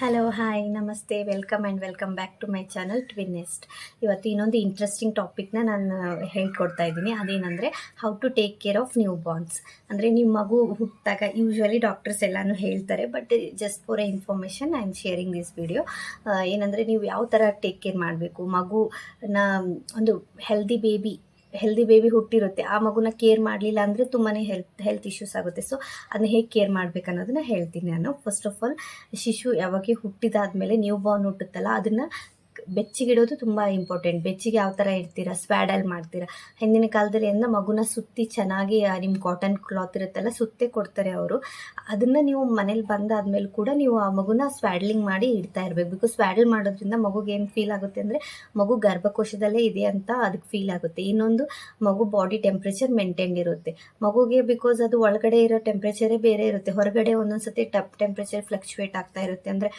Hello hi ನಮಸ್ತೆ welcome and welcome back to my channel Twinnest ಇವತ್ತು ಇನ್ನೊಂದು interesting ಟಾಪಿಕ್ನ ನಾನು ಹೇಳ್ಕೊಡ್ತಾ ಇದ್ದೀನಿ. ಅದೇನೆಂದರೆ how to take care of newborns ಅಂದರೆ ನಿಮ್ಮ ಮಗು ಹುಟ್ಟಿದಾಗ ಯೂಶ್ವಲಿ ಡಾಕ್ಟರ್ಸ್ ಎಲ್ಲನೂ ಹೇಳ್ತಾರೆ but just for a information I am sharing this video ಏನಂದರೆ, ನೀವು ಯಾವ ಥರ ಟೇಕ್ ಕೇರ್ ಮಾಡಬೇಕು? ಮಗುನ ಒಂದು ಹೆಲ್ದಿ ಬೇಬಿ ಹೆಲ್ದಿ ಬೇಬಿ ಹುಟ್ಟಿರುತ್ತೆ. ಆ ಮಗುನ ಕೇರ್ ಮಾಡಲಿಲ್ಲ ಅಂದರೆ ತುಂಬಾ ಹೆಲ್ತ್ ಹೆಲ್ತ್ ಇಶ್ಯೂಸ್ ಆಗುತ್ತೆ. ಸೊ ಅದನ್ನ ಹೇಗೆ ಕೇರ್ ಮಾಡ್ಬೇಕು ಅನ್ನೋದನ್ನ ಹೇಳ್ತೀನಿ ನಾನು. ಫಸ್ಟ್ ಆಫ್ ಆಲ್ ಶಿಶು ಯಾವಾಗ ಹುಟ್ಟಿದಾದ್ಮೇಲೆ ನ್ಯೂ ಬಾರ್ನ್ ಹುಟ್ಟುತ್ತಲ್ಲ, ಅದನ್ನು ಬೆಚ್ಚಿಗಿಡೋದು ತುಂಬ ಇಂಪಾರ್ಟೆಂಟ್ ಬೆಚ್ಚಿಗೆ ಯಾವ ಥರ ಇಡ್ತೀರಾ? ಸ್ವಾಡಲ್ ಮಾಡ್ತೀರಾ? ಹಿಂದಿನ ಕಾಲದಲ್ಲಿ ಎಂದ ಮಗುನ ಸುತ್ತಿ ಚೆನ್ನಾಗಿ ನಿಮ್ಮ ಕಾಟನ್ ಕ್ಲಾತ್ ಇರುತ್ತಲ್ಲ, ಸುತ್ತೆ ಕೊಡ್ತಾರೆ ಅವರು. ಅದನ್ನು ನೀವು ಮನೇಲಿ ಬಂದಾದ್ಮೇಲೆ ಕೂಡ ನೀವು ಆ ಮಗುನ ಸ್ವಾಡ್ಲಿಂಗ್ ಮಾಡಿ ಇಡ್ತಾ ಇರಬೇಕು. ಬಿಕಾಸ್ ಸ್ವಾಡಲ್ ಮಾಡೋದ್ರಿಂದ ಮಗುಗೆ ಏನು ಫೀಲ್ ಆಗುತ್ತೆ ಅಂದರೆ, ಮಗು ಗರ್ಭಕೋಶದಲ್ಲೇ ಇದೆ ಅಂತ ಅದಕ್ಕೆ ಫೀಲ್ ಆಗುತ್ತೆ. ಇನ್ನೊಂದು, ಮಗು ಬಾಡಿ ಟೆಂಪ್ರೇಚರ್ ಮೇಂಟೈನ್ ಇರುತ್ತೆ. ಮಗುಗೆ ಬಿಕಾಸ್ ಅದು ಒಳಗಡೆ ಇರೋ ಟೆಂಪ್ರೇಚರೇ ಬೇರೆ ಇರುತ್ತೆ. ಹೊರಗಡೆ ಒಂದೊಂದು ಸತಿ ಟಪ್ ಟೆಂಪ್ರೇಚರ್ ಫ್ಲಕ್ಚುವೇಟ್ ಆಗ್ತಾ ಇರುತ್ತೆ. ಅಂದರೆ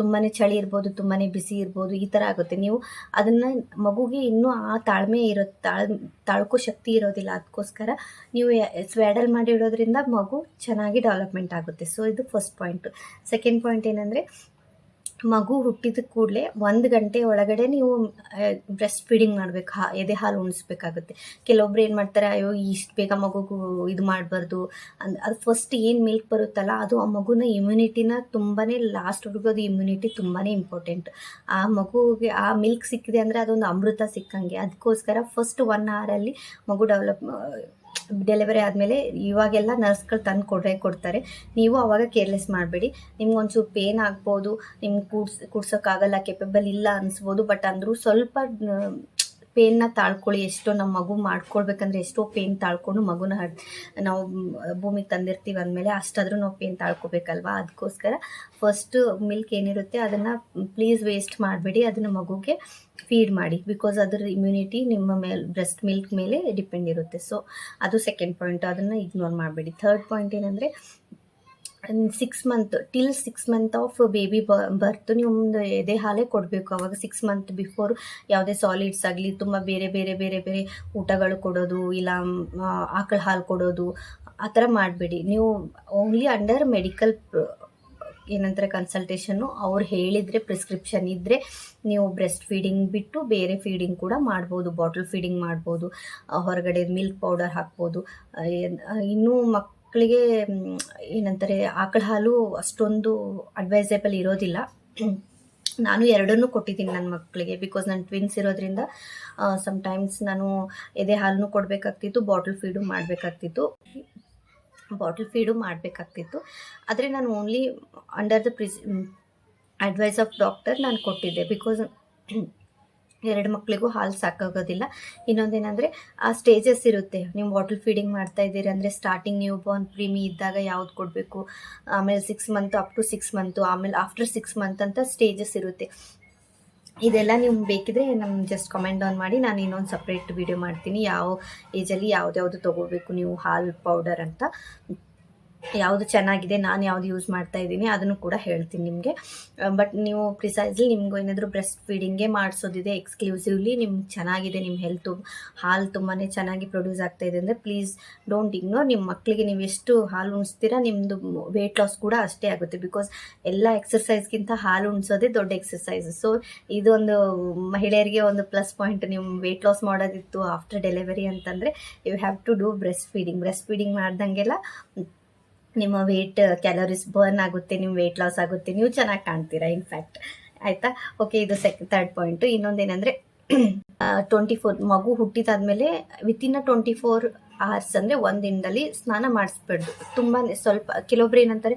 ತುಂಬಾ ಚಳಿ ಇರ್ಬೋದು ತುಂಬಾ ಬಿಸಿ ಇರ್ಬೋದು, ಈ ಥರ ಆಗುತ್ತೆ. ನೀವು ಅದನ್ನು ಮಗುಗೆ ಇನ್ನೂ ಆ ತಾಳ್ಮೆ ಇರೋ, ತಾಳ್, ತಾಳ್ಕೋ ಶಕ್ತಿ ಇರೋದಿಲ್ಲ. ಅದಕ್ಕೋಸ್ಕರ ನೀವು ಸ್ವ್ಯಾಡಲ್ ಮಾಡಿ ಇಡೋದ್ರಿಂದ ಮಗು ಚೆನ್ನಾಗಿ ಡೆವಲಪ್ಮೆಂಟ್ ಆಗುತ್ತೆ. ಸೊ ಇದು ಫಸ್ಟ್ ಪಾಯಿಂಟು ಸೆಕೆಂಡ್ ಪಾಯಿಂಟ್ ಏನಂದರೆ ಮಗು ಹುಟ್ಟಿದ ಕೂಡಲೇ ಒಂದು ಗಂಟೆ ಒಳಗಡೆ ನೀವು ಬ್ರೆಸ್ಟ್ ಫೀಡಿಂಗ್ ಮಾಡಬೇಕು. ಹಾ, ಎದೆ ಹಾಲು ಉಣಿಸ್ಬೇಕಾಗುತ್ತೆ. ಕೆಲವೊಬ್ರು ಏನು ಮಾಡ್ತಾರೆ, ಅಯ್ಯೋ, ಇಷ್ಟು ಬೇಗ ಮಗುಗೂ ಇದು ಮಾಡಬಾರ್ದು. ಅಂದ್, ಅದು ಫಸ್ಟ್ ಏನು ಮಿಲ್ಕ್ ಬರುತ್ತಲ್ಲ, ಅದು ಆ ಮಗುನ ಇಮ್ಯುನಿಟಿನ ತುಂಬಾ ಲಾಸ್ಟ್ವರೆಗೂ ಅದು ಇಮ್ಯುನಿಟಿ ತುಂಬಾ ಇಂಪಾರ್ಟೆಂಟ್ ಆ ಮಗುಗೆ, ಆ ಮಿಲ್ಕ್ ಸಿಕ್ಕಿದೆ ಅಂದರೆ ಅದೊಂದು ಅಮೃತ ಸಿಕ್ಕಂಗೆ. ಅದಕ್ಕೋಸ್ಕರ ಫಸ್ಟ್ ಒನ್ ಅವರಲ್ಲಿ ಮಗು ಡೆವಲಪ್ ಡೆಲಿವರಿ ಆದಮೇಲೆ ಇವಾಗೆಲ್ಲ ನರ್ಸ್ಗಳು ತಂದು ಕೊಡೇ ಕೊಡ್ತಾರೆ. ನೀವು ಅವಾಗ ಕೇರ್ಲೆಸ್ ಮಾಡಬೇಡಿ. ನಿಮ್ಗೆ ಒಂಚೂರು ಪೇನ್ ಆಗ್ಬೋದು, ನಿಮ್ಗೆ ಕೂಡ್ಸ್, ಕೂಡ್ಸೋಕ್ಕಾಗಲ್ಲ ಕೆಪಬಲ್ ಇಲ್ಲ ಅನಿಸ್ಬೋದು. ಬಟ್ ಅಂದರೂ ಸ್ವಲ್ಪ ಪೇನ್ನ ತಾಳ್ಕೊಳ್ಳಿ, ಎಷ್ಟೋ ನಮ್ಮ ಮಗು ಮಾಡ್ಕೊಳ್ಬೇಕಂದ್ರೆ ಎಷ್ಟೋ ಪೇನ್ ತಾಳ್ಕೊಂಡು ಮಗುನ ಹಡ್, ನಾವು ಭೂಮಿಗೆ ತಂದಿರ್ತೀವಿ ಅಂದಮೇಲೆ ಅಷ್ಟಾದರೂ ನಾವು ಪೇನ್ ತಾಳ್ಕೊಬೇಕಲ್ವಾ? ಅದಕ್ಕೋಸ್ಕರ ಫಸ್ಟ್ ಮಿಲ್ಕ್ ಏನಿರುತ್ತೆ ಅದನ್ನು ಪ್ಲೀಸ್ ವೇಸ್ಟ್ ಮಾಡಬೇಡಿ, ಅದನ್ನು ಮಗುಗೆ ಫೀಡ್ ಮಾಡಿ. ಬಿಕಾಸ್ ಅದರ ಇಮ್ಯುನಿಟಿ ನಿಮ್ಮ ಮೇಲೆ ಬ್ರೆಸ್ಟ್ ಮಿಲ್ಕ್ ಮೇಲೆ ಡಿಪೆಂಡ್ ಇರುತ್ತೆ. ಸೊ ಅದು ಸೆಕೆಂಡ್ ಪಾಯಿಂಟ್ ಅದನ್ನು ಇಗ್ನೋರ್ ಮಾಡಬೇಡಿ. ಥರ್ಡ್ ಪಾಯಿಂಟ್ ಏನಂದರೆ six month till six month of baby birth ನಿಮ್ಮದು ಎದೆ ಹಾಲೇ ಕೊಡಬೇಕು. ಅವಾಗ ಸಿಕ್ಸ್ ಮಂತ್ ಬಿಫೋರ್ ಯಾವುದೇ ಸಾಲಿಡ್ಸ್ ಆಗಲಿ, ತುಂಬ ಬೇರೆ ಬೇರೆ ಬೇರೆ ಬೇರೆ ಊಟಗಳು ಕೊಡೋದು, ಇಲ್ಲ ಆಕಳ ಹಾಲು ಕೊಡೋದು, ಆ ಥರ ಮಾಡಬೇಡಿ. ನೀವು ಓನ್ಲಿ ಅಂಡರ್ ಮೆಡಿಕಲ್ ಏನಂತಾರೆ ಕನ್ಸಲ್ಟೇಷನ್ನು ಅವ್ರು ಹೇಳಿದರೆ ಪ್ರಿಸ್ಕ್ರಿಪ್ಷನ್ ಇದ್ದರೆ ನೀವು ಬ್ರೆಸ್ಟ್ ಫೀಡಿಂಗ್ ಬಿಟ್ಟು ಬೇರೆ ಫೀಡಿಂಗ್ ಕೂಡ ಮಾಡ್ಬೋದು ಬಾಟಲ್ ಫೀಡಿಂಗ್ ಮಾಡ್ಬೋದು ಹೊರಗಡೆ ಮಿಲ್ಕ್ ಪೌಡರ್ ಹಾಕ್ಬೋದು ಇನ್ನೂ ಮಕ್ ಮಕ್ಕಳಿಗೆ ಏನಂತಾರೆ, ಆಕಳ ಹಾಲು ಅಷ್ಟೊಂದು ಅಡ್ವೈಸೇಬಲ್ ಇರೋದಿಲ್ಲ. ನಾನು ಎರಡನ್ನು ಕೊಟ್ಟಿದ್ದೀನಿ ನನ್ನ ಮಕ್ಕಳಿಗೆ ಬಿಕಾಸ್ ನನ್ನ ಟ್ವಿನ್ಸ್ ಇರೋದ್ರಿಂದ ಸಮ್ಟೈಮ್ಸ್ ನಾನು ಎದೆ ಹಾಲನ್ನು ಕೊಡಬೇಕಾಗ್ತಿತ್ತು ಬಾಟಲ್ ಫೀಡು ಮಾಡಬೇಕಾಗ್ತಿತ್ತು. ಬಾಟಲ್ ಫೀಡು ಮಾಡಬೇಕಾಗ್ತಿತ್ತು. ಆದರೆ ನಾನು ಓನ್ಲಿ ಅಂಡರ್ ದ ಪ್ರಿಸ್ ಅಡ್ವೈಸ್ ಆಫ್ ಡಾಕ್ಟರ್ ನಾನು ಕೊಟ್ಟಿದ್ದೆ ಬಿಕಾಸ್ ಎರಡು ಮಕ್ಕಳಿಗೂ ಹಾಲು ಸಾಕಾಗೋದಿಲ್ಲ. ಇನ್ನೊಂದೇನಂದರೆ, ಆ ಸ್ಟೇಜಸ್ ಇರುತ್ತೆ. ನೀವು ಬಾಟಲ್ ಫೀಡಿಂಗ್ ಮಾಡ್ತಾ ಇದ್ದೀರಿ ಅಂದರೆ ಸ್ಟಾರ್ಟಿಂಗ್ ನ್ಯೂ ಬಾರ್ನ್ ಪ್ರೀಮಿ ಇದ್ದಾಗ ಯಾವ್ದು ಕೊಡಬೇಕು? ಆಮೇಲೆ six month up to six month ಆಮೇಲೆ ಆಫ್ಟರ್ ಸಿಕ್ಸ್ ಮಂತ್ ಅಂತ ಸ್ಟೇಜಸ್ ಇರುತ್ತೆ. ಇದೆಲ್ಲ ನೀವು ಬೇಕಿದ್ರೆ ನಮ್ಮ ಜಸ್ಟ್ ಕಮೆಂಟ್ ಡೌನ್ ಮಾಡಿ. ನಾನು ಇನ್ನೊಂದು ಸಪ್ರೇಟ್ ವಿಡಿಯೋ ಮಾಡ್ತೀನಿ. ಯಾವ ಏಜಲ್ಲಿ ಯಾವ್ದು ತೊಗೋಬೇಕು ನೀವು ಹಾಲು ಪೌಡರ್ ಅಂತ. ಯಾವುದು ಚೆನ್ನಾಗಿದೆ, ನಾನು ಯಾವುದು ಯೂಸ್ ಮಾಡ್ತಾ ಇದ್ದೀನಿ ಅದನ್ನು ಕೂಡ ಹೇಳ್ತೀನಿ ನಿಮಗೆ. ಬಟ್ ನೀವು ಪ್ರಿಸೈಸ್ಲಿ ನಿಮ್ಗೆ ಏನಾದರೂ ಬ್ರೆಸ್ಟ್ ಫೀಡಿಂಗೇ ಮಾಡಿಸೋದಿದೆ ಎಕ್ಸ್ಕ್ಲೂಸಿವ್ಲಿ ನಿಮ್ಗೆ ಚೆನ್ನಾಗಿದೆ ನಿಮ್ಮ ಹೆಲ್ತು ಹಾಲು ತುಂಬಾ ಚೆನ್ನಾಗಿ ಪ್ರೊಡ್ಯೂಸ್ ಆಗ್ತಾ ಇದೆ ಅಂದರೆ ಪ್ಲೀಸ್ ಡೋಂಟ್ ಇಗ್ನೋರ್ ನಿಮ್ಮ ಮಕ್ಕಳಿಗೆ ನೀವು ಎಷ್ಟು ಹಾಲು ಉಣಿಸ್ತೀರಾ ನಿಮ್ಮದು ವೆಯ್ಟ್ ಲಾಸ್ ಕೂಡ ಅಷ್ಟೇ ಆಗುತ್ತೆ ಬಿಕಾಸ್ ಎಲ್ಲ ಎಕ್ಸರ್ಸೈಸ್ಗಿಂತ ಹಾಲು ಉಣಿಸೋದೇ ದೊಡ್ಡ ಎಕ್ಸರ್ಸೈಸ್ ಸೊ ಇದೊಂದು ಮಹಿಳೆಯರಿಗೆ ಒಂದು ಪ್ಲಸ್ ಪಾಯಿಂಟ್ ನಿಮ್ಮ ವೆಯ್ಟ್ ಲಾಸ್ ಮಾಡೋದಿತ್ತು ಆಫ್ಟರ್ ಡೆಲಿವರಿ ಅಂತಂದರೆ you have to do breast feeding breast feeding ಮಾಡ್ದಂಗೆಲ್ಲ ನಿಮ್ಮ ವೆಯ್ಟ್ ಕ್ಯಾಲೋರೀಸ್ ಬರ್ನ್ ಆಗುತ್ತೆ ನಿಮ್ಮ ವೆಯ್ಟ್ ಲಾಸ್ ಆಗುತ್ತೆ, ನೀವು ಚೆನ್ನಾಗಿ ಕಾಣ್ತೀರಾ ಇನ್ಫ್ಯಾಕ್ಟ್ ಆಯಿತಾ? ಓಕೆ ಇದು ಸೆಕೆಂಡ್ ತರ್ಡ್ ಪಾಯಿಂಟು ಇನ್ನೊಂದೇನೆಂದರೆ ಟ್ವೆಂಟಿ ಫೋರ್ ಮಗು ಹುಟ್ಟಿದಾದ್ಮೇಲೆ ವಿತಿನ್ ಟ್ವೆಂಟಿ ಫೋರ್ ಅವರ್ಸ್ ಅಂದರೆ ಒಂದು ದಿನದಲ್ಲಿ ಸ್ನಾನ ಮಾಡಿಸ್ಬಿಡ್ದು. ತುಂಬಾ ಸ್ವಲ್ಪ, ಕೆಲವೊಬ್ರು ಏನಂತಾರೆ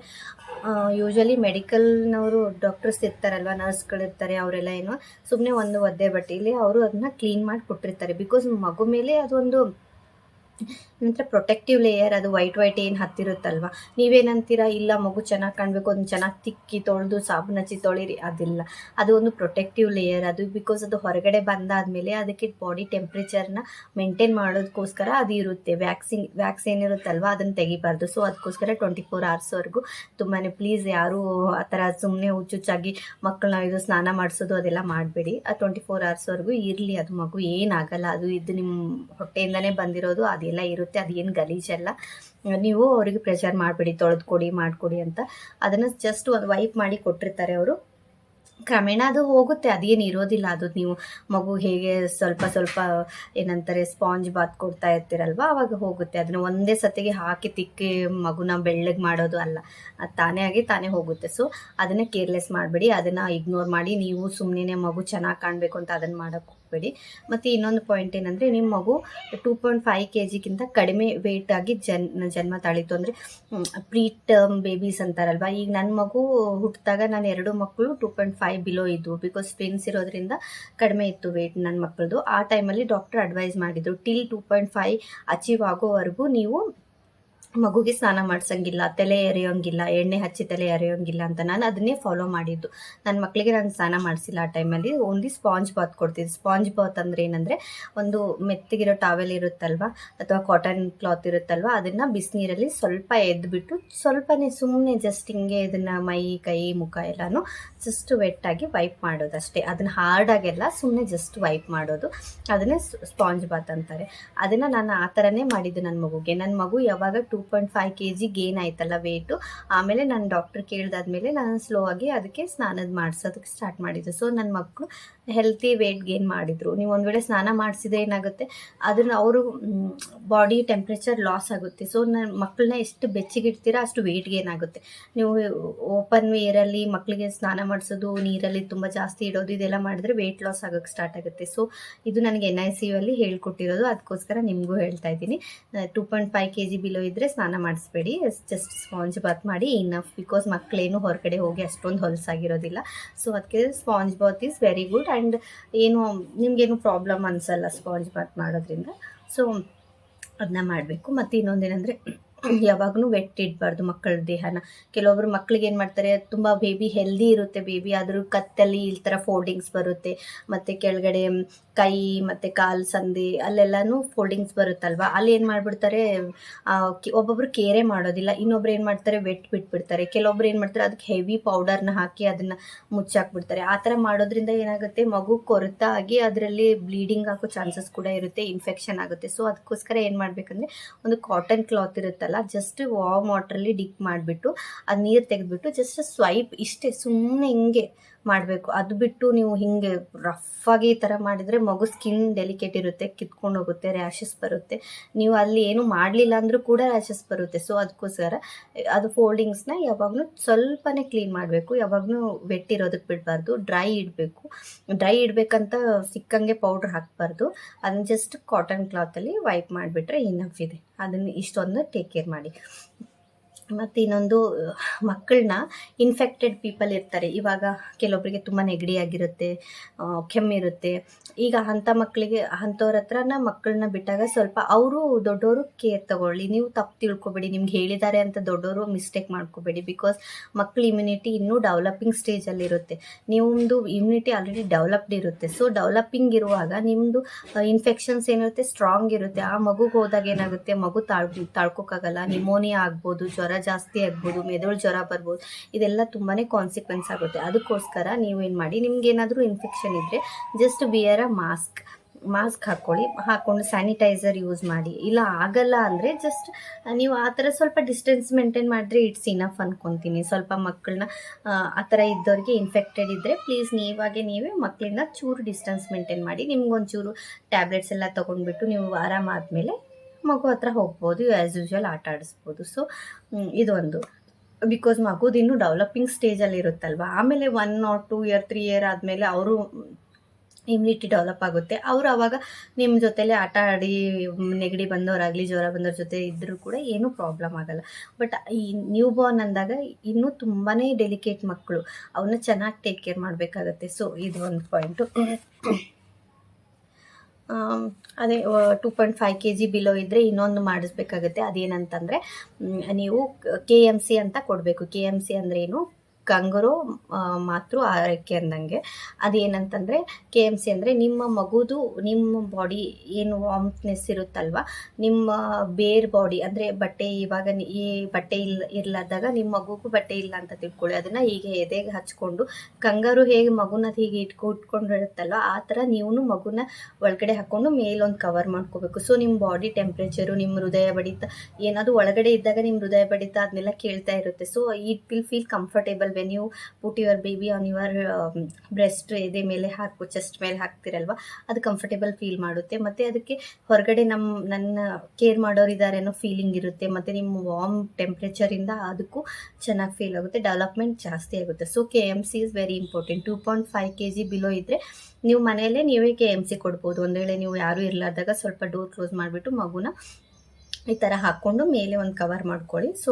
ಯೂಶ್ವಲಿ ಮೆಡಿಕಲ್ನವರು ಡಾಕ್ಟರ್ಸ್ ಇರ್ತಾರಲ್ವ ನರ್ಸ್ಗಳಿರ್ತಾರೆ ಅವರೆಲ್ಲ ಏನು ಸುಮ್ಮನೆ ಒಂದು ಒದ್ದೆ ಬಟ್ಟೆಯಲ್ಲಿ ಅವರು ಅದನ್ನ ಕ್ಲೀನ್ ಮಾಡಿ ಕೊಟ್ಟಿರ್ತಾರೆ ಬಿಕಾಸ್ ಮಗು ಮೇಲೆ ಅದೊಂದು ನಂತರ ಪ್ರೊಟೆಕ್ಟಿವ್ ಲೇಯರ್ ಅದು ವೈಟ್ ವೈಟ್ ಏನು ಹತ್ತಿರುತ್ತಲ್ವ? ನೀವೇನಂತೀರಾ? ಇಲ್ಲ, ಮಗು ಚೆನ್ನಾಗಿ ಕಾಣಬೇಕು ಅದನ್ನ ಚೆನ್ನಾಗಿ ತಿಕ್ಕಿ ತೊಳೆದು ಸಾಬೂನು ಹಚ್ಚಿ ತೊಳಿರಿ, ಅದಿಲ್ಲ. ಅದು ಒಂದು ಪ್ರೊಟೆಕ್ಟಿವ್ ಲೇಯರ್ ಅದು ಬಿಕಾಸ್ ಅದು ಹೊರಗಡೆ ಬಂದಾದಮೇಲೆ ಅದಕ್ಕೆ ಬಾಡಿ ಟೆಂಪ್ರೇಚರ್ನ ಮೇಂಟೈನ್ ಮಾಡೋದಕ್ಕೋಸ್ಕರ ಅದು ಇರುತ್ತೆ. ವ್ಯಾಕ್ಸಿನ್ ವ್ಯಾಕ್ಸ್ ಏನಿರುತ್ತಲ್ವ, ಅದನ್ನು ತೆಗಿಬಾರ್ದು. ಸೊ ಅದಕ್ಕೋಸ್ಕರ ಟ್ವೆಂಟಿ ಫೋರ್ ಅವರ್ಸ್ವರೆಗೂ ತುಂಬಾ ಪ್ಲೀಸ್ ಯಾರೂ ಆ ಥರ ಸುಮ್ಮನೆ ಹುಚ್ಚುಚ್ಚಾಗಿ ಮಕ್ಕಳನ್ನ ಇದು ಸ್ನಾನ ಮಾಡಿಸೋದು ಅದೆಲ್ಲ ಮಾಡಬೇಡಿ. ಆ ಟ್ವೆಂಟಿ ಫೋರ್ ಅವರ್ಸ್ವರೆಗೂ ಇರಲಿ, ಅದು ಮಗು ಏನಾಗಲ್ಲ ಅದು ಇದು ನಿಮ್ಮ ಹೊಟ್ಟೆಯಿಂದನೇ ಬಂದಿರೋದು ಅದು ಅದೆಲ್ಲ ಇರುತ್ತೆ ಅದೇನು ಗಲೀಜಲ್ಲ ನೀವು ಅವರಿಗೆ ಪ್ರೆಷರ್ ಮಾಡಿಬಿಡಿ ತೊಳೆದು ಕೊಡಿ ಮಾಡಿಕೊಡಿ ಅಂತ. ಅದನ್ನು ಜಸ್ಟ್ ಒಂದು ವೈಪ್ ಮಾಡಿ ಕೊಟ್ಟಿರ್ತಾರೆ ಅವರು. ಕ್ರಮೇಣ ಅದು ಹೋಗುತ್ತೆ ಅದೇನು ಇರೋದಿಲ್ಲ ಅದು. ನೀವು ಮಗು ಹೇಗೆ ಸ್ವಲ್ಪ ಸ್ವಲ್ಪ ಏನಂತಾರೆ ಸ್ಪಾಂಜ್ ಬಾತ್ ಕೊಡ್ತಾ ಇರ್ತೀರಲ್ವ, ಅವಾಗ ಹೋಗುತ್ತೆ. ಅದನ್ನ ಒಂದೇ ಸತಿಗೆ ಹಾಕಿ ತಿಕ್ಕಿ ಮಗುನ ಬೆಳ್ಳಗೆ ಮಾಡೋದು ಅಲ್ಲ. ಅದು ತಾನೇ ಆಗಿ ತಾನೇ ಹೋಗುತ್ತೆ. ಸೊ ಅದನ್ನು ಕೇರ್ಲೆಸ್ ಮಾಡಬೇಡಿ. ಅದನ್ನು ಇಗ್ನೋರ್ ಮಾಡಿ, ನೀವು ಸುಮ್ಮನೆ ಮಗು ಚೆನ್ನಾಗಿ ಕಾಣಬೇಕು ಅಂತ ಅದನ್ನು ಮಾಡೋಕ್ಕೆ ಹೋಗಬೇಡಿ ಮತ್ತು ಇನ್ನೊಂದು ಪಾಯಿಂಟ್ ಏನಂದರೆ ನಿಮ್ಮ ಮಗು ಟೂ ಪಾಯಿಂಟ್ ಫೈವ್ ಕೆ ಜಿಗಿಂತ ಕಡಿಮೆ ವೆಯ್ಟ್ ಆಗಿ ಜನ್, ಜನ್ಮ ತಾಳಿತು ಅಂದರೆ ಪ್ರೀ ಟರ್ಮ್ ಬೇಬೀಸ್ ಅಂತಾರಲ್ವ? ಈಗ ನನ್ನ ಮಗು ಹುಟ್ಟಿದಾಗ ನಾನು ಎರಡು ಮಕ್ಕಳು ಟೂ ಪಾಯಿಂಟ್ ಫೈವ್ ಬಿಲೋ ಇದ್ವು. ಬಿಕಾಸ್ ಟ್ವಿನ್ಸ್ ಇರೋದ್ರಿಂದ ಕಡಿಮೆ ಇತ್ತು ವೆಯ್ಟ್ ನನ್ನ ಮಕ್ಕಳದು. ಆ ಟೈಮಲ್ಲಿ ಡಾಕ್ಟರ್ ಅಡ್ವೈಸ್ ಮಾಡಿದರು till two point five achieve ಆಗೋವರೆಗೂ ನೀವು ಮಗುಗೆ ಸ್ನಾನ ಮಾಡ್ಸಂಗಿಲ್ಲ, ತಲೆ ಎರೆಯೋಂಗಿಲ್ಲ, ಎಣ್ಣೆ ಹಚ್ಚಿ ತಲೆ ಎರೆಯೋಂಗಿಲ್ಲ ಅಂತ ನಾನು ಅದನ್ನೇ ಫಾಲೋ ಮಾಡಿದ್ದು. ನನ್ನ ಮಕ್ಕಳಿಗೆ ನಾನು ಸ್ನಾನ ಮಾಡಿಸಿಲ್ಲ ಆ ಟೈಮಲ್ಲಿ ಓನ್ಲಿ ಸ್ಪಾಂಜ್ ಬಾತ್ ಕೊಡ್ತಿದ್ದೆ ಸ್ಪಾಂಜ್ ಬಾತ್ ಅಂದರೆ ಏನಂದರೆ, ಒಂದು ಮೆತ್ತಗಿರೋ ಟಾವೆಲ್ ಇರುತ್ತಲ್ವ, ಅಥವಾ ಕಾಟನ್ ಕ್ಲಾತ್ ಇರುತ್ತಲ್ವ, ಅದನ್ನು ಬಿಸಿನೀರಲ್ಲಿ ಸ್ವಲ್ಪ ಎದ್ದುಬಿಟ್ಟು ಸ್ವಲ್ಪನೇ ಸುಮ್ಮನೆ ಜಸ್ಟ್ ಹಿಂಗೆ ಇದನ್ನು ಮೈ, ಕೈ, ಮುಖ ಎಲ್ಲನೂ ಜಸ್ಟ್ ವೆಟ್ಟಾಗಿ ವೈಪ್ ಮಾಡೋದು ಅಷ್ಟೇ ಅದನ್ನು ಹಾರ್ಡಾಗೆಲ್ಲ ಸುಮ್ಮನೆ ಜಸ್ಟ್ ವೈಪ್ ಮಾಡೋದು. ಅದನ್ನೇ ಸ್ಪಾಂಜ್ ಬಾತ್ ಅಂತಾರೆ. ಅದನ್ನು ನಾನು ಆ ಥರನೇ ಮಾಡಿದ್ದು ನನ್ನ ಮಗುಗೆ. ನನ್ನ ಮಗು ಯಾವಾಗ two point five K G gain ಆಯ್ತಲ್ಲ ವೇಟು ಆಮೇಲೆ ನಾನು ಡಾಕ್ಟರ್ ಕೇಳ್ದಾದ್ಮೇಲೆ ನಾನು ಸ್ಲೋ ಆಗಿ ಅದಕ್ಕೆ ಸ್ನಾನದ ಮಾಡಿಸೋದಕ್ಕೆ ಸ್ಟಾರ್ಟ್ ಮಾಡಿದ್ದು. ಸೊ ನನ್ನ ಮಕ್ಕಳು ಹೆಲ್ತಿ ವೇಟ್ ಗೇನ್ ಮಾಡಿದರು. ನೀವು ಒಂದು ವೇಳೆ ಸ್ನಾನ ಮಾಡಿಸಿದ್ರೆ ಏನಾಗುತ್ತೆ? ಅದನ್ನು ಅವರು ಬಾಡಿ ಟೆಂಪ್ರೇಚರ್ ಲಾಸ್ ಆಗುತ್ತೆ. ಸೊ ನನ್ನ ಮಕ್ಕಳನ್ನ ಎಷ್ಟು ಬೆಚ್ಚಗಿಡ್ತೀರಾ ಅಷ್ಟು ವೇಟ್ ಗೇನ್ ಆಗುತ್ತೆ. ನೀವು ಓಪನ್ ಏರಲ್ಲಿ ಮಕ್ಕಳಿಗೆ ಸ್ನಾನ ಮಾಡಿಸೋದು, ನೀರಲ್ಲಿ ತುಂಬ ಜಾಸ್ತಿ ಇಡೋದು, ಇದೆಲ್ಲ ಮಾಡಿದ್ರೆ ವೇಟ್ ಲಾಸ್ ಆಗೋಕ್ಕೆ ಸ್ಟಾರ್ಟ್ ಆಗುತ್ತೆ. ಸೊ ಇದು ನನಗೆ ಎನ್ ಐ ಸಿ ಯು ಅಲ್ಲಿ ಹೇಳ್ಕೊಟ್ಟಿರೋದು. ಅದಕ್ಕೋಸ್ಕರ ನಿಮಗೂ ಹೇಳ್ತಾ ಇದ್ದೀನಿ. Two point five K G below ಇದ್ದರೆ ಸ್ನಾನ ಮಾಡಿಸ್ಬೇಡಿ. ಜಸ್ಟ್ ಸ್ಪಾಂಜ್ ಬಾತ್ ಮಾಡಿ ಇನಫ್ ಬಿಕಾಸ್ ಮಕ್ಕಳೇನು ಹೊರಗಡೆ ಹೋಗಿ ಅಷ್ಟೊಂದು ಹೊಲಸಾಗಿರೋದಿಲ್ಲ. ಸೊ ಅದಕ್ಕೆ sponge bath is very good and ಏನು, ನಿಮಗೇನು ಪ್ರಾಬ್ಲಮ್ ಅನಿಸಲ್ಲ ಸ್ಪಾಂಜ್ ಬಾತ್ ಮಾಡೋದ್ರಿಂದ. ಸೊ ಅದನ್ನ ಮಾಡಬೇಕು. ಮತ್ತು ಇನ್ನೊಂದೇನೆಂದರೆ, ಯಾವಾಗಲೂ ವೆಟ್ ಇಡಬಾರ್ದು ಮಕ್ಕಳ ದೇಹನ. ಕೆಲವೊಬ್ರು ಮಕ್ಳಿಗೆ ಏನು ಮಾಡ್ತಾರೆ, ತುಂಬ ಬೇಬಿ ಹೆಲ್ದಿ ಇರುತ್ತೆ ಬೇಬಿ ಆದರೂ ಕತ್ತಲ್ಲಿ ಈ ಥರ ಫೋಲ್ಡಿಂಗ್ಸ್ ಬರುತ್ತೆ. ಮತ್ತು ಕೆಳಗಡೆ ಕೈ ಮತ್ತು ಕಾಲು ಸಂಧಿ ಅಲ್ಲೆಲ್ಲನೂ ಫೋಲ್ಡಿಂಗ್ಸ್ ಬರುತ್ತಲ್ವ? ಅಲ್ಲಿ ಏನು ಮಾಡಿಬಿಡ್ತಾರೆ ಒಬ್ಬೊಬ್ರು ಕೇರೆ ಮಾಡೋದಿಲ್ಲ. ಇನ್ನೊಬ್ರು ಏನು ಮಾಡ್ತಾರೆ ವೆಟ್ ಬಿಟ್ಬಿಡ್ತಾರೆ. ಕೆಲವೊಬ್ರು ಏನು ಮಾಡ್ತಾರೆ, ಅದಕ್ಕೆ ಹೆವಿ ಪೌಡರ್ನ ಹಾಕಿ ಅದನ್ನು ಮುಚ್ಚಾಕ್ಬಿಡ್ತಾರೆ. ಆ ಥರ ಮಾಡೋದ್ರಿಂದ ಏನಾಗುತ್ತೆ, ಮಗು ಕೊರತ ಆಗಿ ಅದರಲ್ಲಿ ಬ್ಲೀಡಿಂಗ್ ಆಗೋ ಚಾನ್ಸಸ್ ಕೂಡ ಇರುತ್ತೆ ಇನ್ಫೆಕ್ಷನ್ ಆಗುತ್ತೆ. ಸೊ ಅದಕ್ಕೋಸ್ಕರ ಏನು ಮಾಡಬೇಕಂದ್ರೆ, ಒಂದು ಕಾಟನ್ ಕ್ಲಾತ್ ಇರುತ್ತಲ್ಲ ಜಸ್ಟ್ ವಾಮ್ ವಾಟ್ರಲ್ಲಿ ಡಿಕ್ ಮಾಡಿಬಿಟ್ಟು, ಅದು ನೀರು ತೆಗೆದ್ಬಿಟ್ಟು ಜಸ್ಟ್ ಸ್ವೈಪ್ ಇಷ್ಟೇ ಸುಮ್ಮನೆ ಹಿಂಗೆ ಮಾಡಬೇಕು. ಅದು ಬಿಟ್ಟು ನೀವು ಹಿಂಗೆ ರಫ್ ಆಗಿ ಈ ಥರ ಮಾಡಿದರೆ ಮಗು ಸ್ಕಿನ್ ಡೆಲಿಕೇಟ್ ಇರುತ್ತೆ, ಕಿತ್ಕೊಂಡು ಹೋಗುತ್ತೆ ರ್ಯಾಷಸ್ ಬರುತ್ತೆ. ನೀವು ಅಲ್ಲಿ ಏನು ಮಾಡಲಿಲ್ಲ ಅಂದರೂ ಕೂಡ ರ್ಯಾಶಸ್ ಬರುತ್ತೆ. ಸೊ ಅದಕ್ಕೋಸ್ಕರ ಅದು ಫೋಲ್ಡಿಂಗ್ಸ್ನ ಯಾವಾಗಲೂ ಸ್ವಲ್ಪನೇ ಕ್ಲೀನ್ ಮಾಡಬೇಕು. ಯಾವಾಗಲೂ ವೆಟ್ಟಿರೋದಕ್ಕೆ ಬಿಡಬಾರ್ದು. ಡ್ರೈ ಇಡಬೇಕು. ಡ್ರೈ ಇಡಬೇಕಂತ ಸಿಕ್ಕಂಗೆ ಪೌಡ್ರ್ ಹಾಕಬಾರ್ದು. ಅದನ್ನ ಜಸ್ಟ್ ಕಾಟನ್ ಕ್ಲಾತಲ್ಲಿ ವೈಪ್ ಮಾಡಿಬಿಟ್ರೆ ಇನಫ್ ಇದೆ. ಅದನ್ನು ಇಷ್ಟೊಂದು ಟೇಕ್ ಕೇರ್ ಮಾಡಿ. ಮತ್ತು ಇನ್ನೊಂದು ಮಕ್ಕಳನ್ನ ಇನ್ಫೆಕ್ಟೆಡ್ ಪೀಪಲ್ ಇರ್ತಾರೆ. ಇವಾಗ ಕೆಲವೊಬ್ಬರಿಗೆ ತುಂಬ ನೆಗಡಿಯಾಗಿರುತ್ತೆ ಕೆಮ್ಮಿರುತ್ತೆ. ಈಗ ಅಂಥ ಮಕ್ಕಳಿಗೆ, ಅಂಥವ್ರ ಹತ್ರನ ಮಕ್ಕಳನ್ನ ಬಿಟ್ಟಾಗ ಸ್ವಲ್ಪ ಅವರು ದೊಡ್ಡವರು ಕೇರ್ ತಗೊಳ್ಳಿ. ನೀವು ತಪ್ಪು ತಿಳ್ಕೊಬೇಡಿ. ನಿಮ್ಗೆ ಹೇಳಿದ್ದಾರೆ ಅಂತ ದೊಡ್ಡವರು ಮಿಸ್ಟೇಕ್ ಮಾಡ್ಕೋಬೇಡಿ. ಬಿಕಾಸ್ ಮಕ್ಕಳ ಇಮ್ಯುನಿಟಿ ಇನ್ನೂ ಡೆವಲಪಿಂಗ್ ಸ್ಟೇಜಲ್ಲಿರುತ್ತೆ ನಿಮ್ಮದು ಇಮ್ಯುನಿಟಿ ಆಲ್ರೆಡಿ ಡೆವಲಪ್ಡ್ ಇರುತ್ತೆ. ಸೊ ಡೆವಲಪಿಂಗ್ ಇರುವಾಗ ನಿಮ್ಮದು ಇನ್ಫೆಕ್ಷನ್ಸ್ ಏನಿರುತ್ತೆ ಸ್ಟ್ರಾಂಗ್ ಇರುತ್ತೆ. ಆ ಮಗುಗೆ ಹೋದಾಗ ಏನಾಗುತ್ತೆ? ಮಗು ತಾಳ್ ತಾಳ್ಕೋಕ್ಕಾಗಲ್ಲ ನಿಮೋನಿಯಾ ಆಗ್ಬೋದು, ಜ್ವರ ಜಾಸ್ತಿ ಆಗ್ಬೋದು, ಮೆದುಳು ಜ್ವರ ಬರ್ಬೋದು, ಇದೆಲ್ಲ ತುಂಬಾ ಕಾನ್ಸಿಕ್ವೆನ್ಸ್ ಆಗುತ್ತೆ. ಅದಕ್ಕೋಸ್ಕರ ನೀವೇನು ಮಾಡಿ, ನಿಮ್ಗೆ ಏನಾದರೂ ಇನ್ಫೆಕ್ಷನ್ ಇದ್ದರೆ just wear a mask mask ಹಾಕ್ಕೊಳ್ಳಿ ಹಾಕ್ಕೊಂಡು ಸ್ಯಾನಿಟೈಸರ್ ಯೂಸ್ ಮಾಡಿ. ಇಲ್ಲ ಆಗಲ್ಲ ಅಂದರೆ ಜಸ್ಟ್ ನೀವು ಆ ಥರ ಸ್ವಲ್ಪ ಡಿಸ್ಟೆನ್ಸ್ ಮೇಂಟೈನ್ ಮಾಡಿದ್ರೆ ಇಟ್ಸ್ ಇನಫ್ ಅಂದ್ಕೊತೀನಿ ಸ್ವಲ್ಪ ಮಕ್ಕಳನ್ನ ಆ ಥರ ಇದ್ದವ್ರಿಗೆ ಇನ್ಫೆಕ್ಟೆಡ್ ಇದ್ದರೆ ಪ್ಲೀಸ್ ನೀವಾಗೆ ನೀವೇ ಮಕ್ಕಳಿಂದ ಚೂರು ಡಿಸ್ಟೆನ್ಸ್ ಮೇಂಟೈನ್ ಮಾಡಿ. ನಿಮ್ಗೊಂಚೂರು ಟ್ಯಾಬ್ಲೆಟ್ಸ್ ಎಲ್ಲ ತೊಗೊಂಡ್ಬಿಟ್ಟು ನೀವು ಆರಾಮಾದಮೇಲೆ ಮಗು ಹತ್ರ ಹೋಗ್ಬೋದು ಆ್ಯಸ್ ಯೂಶ್ವಲ್ ಆಟ ಆಡಿಸ್ಬೋದು. ಸೊ ಇದೊಂದು. ಬಿಕಾಸ್ ಮಗುದು ಇನ್ನೂ ಡೆವಲಪಿಂಗ್ ಸ್ಟೇಜಲ್ಲಿ ಇರುತ್ತಲ್ವ? ಆಮೇಲೆ one or two year three year ಆದಮೇಲೆ ಅವರು ಇಮ್ಯುನಿಟಿ ಡೆವಲಪ್ ಆಗುತ್ತೆ. ಅವರು ಆವಾಗ ನಿಮ್ಮ ಜೊತೆಲೆ ಆಟ ಆಡಿ, ನೆಗಡಿ ಬಂದವರಾಗಲಿ, ಜ್ವರ ಬಂದವ್ರ ಜೊತೆ ಇದ್ದರೂ ಕೂಡ ಏನೂ ಪ್ರಾಬ್ಲಮ್ ಆಗಲ್ಲ. ಬಟ್ ಈ ನ್ಯೂ ಬಾರ್ನ್ ಅಂದಾಗ ಇನ್ನೂ ತುಂಬಾ ಡೆಲಿಕೇಟ್ ಮಕ್ಕಳು ಅವನ್ನ ಚೆನ್ನಾಗಿ ಟೇಕ್ ಕೇರ್ ಮಾಡಬೇಕಾಗತ್ತೆ. ಸೊ ಇದು ಒಂದು ಪಾಯಿಂಟು ಅದೇ two point five K G below ಇದ್ದರೆ ಇನ್ನೊಂದು ಮಾಡಿಸ್ಬೇಕಾಗುತ್ತೆ. ಅದೇನಂತಂದರೆ ನೀವು ಕೆ ಎಂ ಸಿ ಅಂತ ಕೊಡಬೇಕು. ಕೆ ಎಂ ಸಿ ಅಂದ್ರೇನು? ಕಂಗರು ಮಾತೃ ಆರೈಕೆ ಅಂದಂಗೆ. ಅದೇನಂತಂದರೆ, ಕೆ ಎಂ ಸಿ ಅಂದರೆ ನಿಮ್ಮ ಮಗುದು, ನಿಮ್ಮ ಬಾಡಿ ಏನು ವಾಮ್ನೆಸ್ ಇರುತ್ತಲ್ವ? ನಿಮ್ಮ ಬೇರ್ ಬಾಡಿ ಅಂದರೆ ಬಟ್ಟೆ ಇವಾಗ ಈ ಬಟ್ಟೆ ಇಲ್ಲ ಇರ್ಲಾದಾಗ ನಿಮ್ಮ ಮಗುಗೂ ಬಟ್ಟೆ ಇಲ್ಲ ಅಂತ ತಿಳ್ಕೊಳ್ಳಿ. ಅದನ್ನು ಹೀಗೆ ಎದೆಗೆ ಹಚ್ಕೊಂಡು ಕಂಗಾರು ಹೇಗೆ ಮಗುನ ಹೀಗೆ ಇಟ್ಕೊ ಇಟ್ಕೊಂಡಿರುತ್ತಲ್ವ ಆ ಥರ ನೀವು ಮಗುನ ಒಳಗಡೆ ಹಾಕ್ಕೊಂಡು ಮೇಲೊಂದು ಕವರ್ ಮಾಡ್ಕೋಬೇಕು. ಸೊ ನಿಮ್ಮ ಬಾಡಿ ಟೆಂಪ್ರೇಚರು ನಿಮ್ಮ ಹೃದಯ ಬಡಿತ ಏನಾದರೂ ಒಳಗಡೆ ಇದ್ದಾಗ ನಿಮ್ಮ ಹೃದಯ ಬಡಿತ ಅದನ್ನೆಲ್ಲ ಕೇಳ್ತಾ ಇರುತ್ತೆ. So it will feel comfortable when you put your baby on your breast um, ಎದೆ ಮೇಲೆ ಹಾಕು ಚೆಸ್ಟ್ ಮೇಲೆ ಹಾಕ್ತಿರಲ್ವ ಅದು ಕಂಫರ್ಟೇಬಲ್ ಫೀಲ್ ಮಾಡುತ್ತೆ. ಮತ್ತು ಅದಕ್ಕೆ ಹೊರಗಡೆ ನಮ್ಮ ನನ್ನ ಕೇರ್ ಮಾಡೋರು ಇದ್ದಾರೆ ಅನ್ನೋ ಫೀಲಿಂಗ್ ಇರುತ್ತೆ. ಮತ್ತು ನಿಮ್ಮ ವಾರ್ಮ್ ಟೆಂಪ್ರೇಚರಿಂದ ಅದಕ್ಕೂ ಚೆನ್ನಾಗಿ ಫೀಲ್ ಆಗುತ್ತೆ. ಡೆವಲಪ್ಮೆಂಟ್ ಜಾಸ್ತಿ ಆಗುತ್ತೆ. So K M C is very important two point five K G below ಇದ್ದರೆ ನೀವು ಮನೆಯಲ್ಲೇ ನೀವೇ ಕೆ ಎಂ ಸಿ ಕೊಡ್ಬೋದು. ಒಂದು ವೇಳೆ ನೀವು ಯಾರೂ ಇರಲಾರ್ದಾಗ ಸ್ವಲ್ಪ ಡೋರ್ ಕ್ಲೋಸ್ ಮಾಡಿಬಿಟ್ಟು ಮಗುನ ಈ ಥರ ಹಾಕ್ಕೊಂಡು ಮೇಲೆ ಒಂದು ಕವರ್ ಮಾಡ್ಕೊಳ್ಳಿ. ಸೊ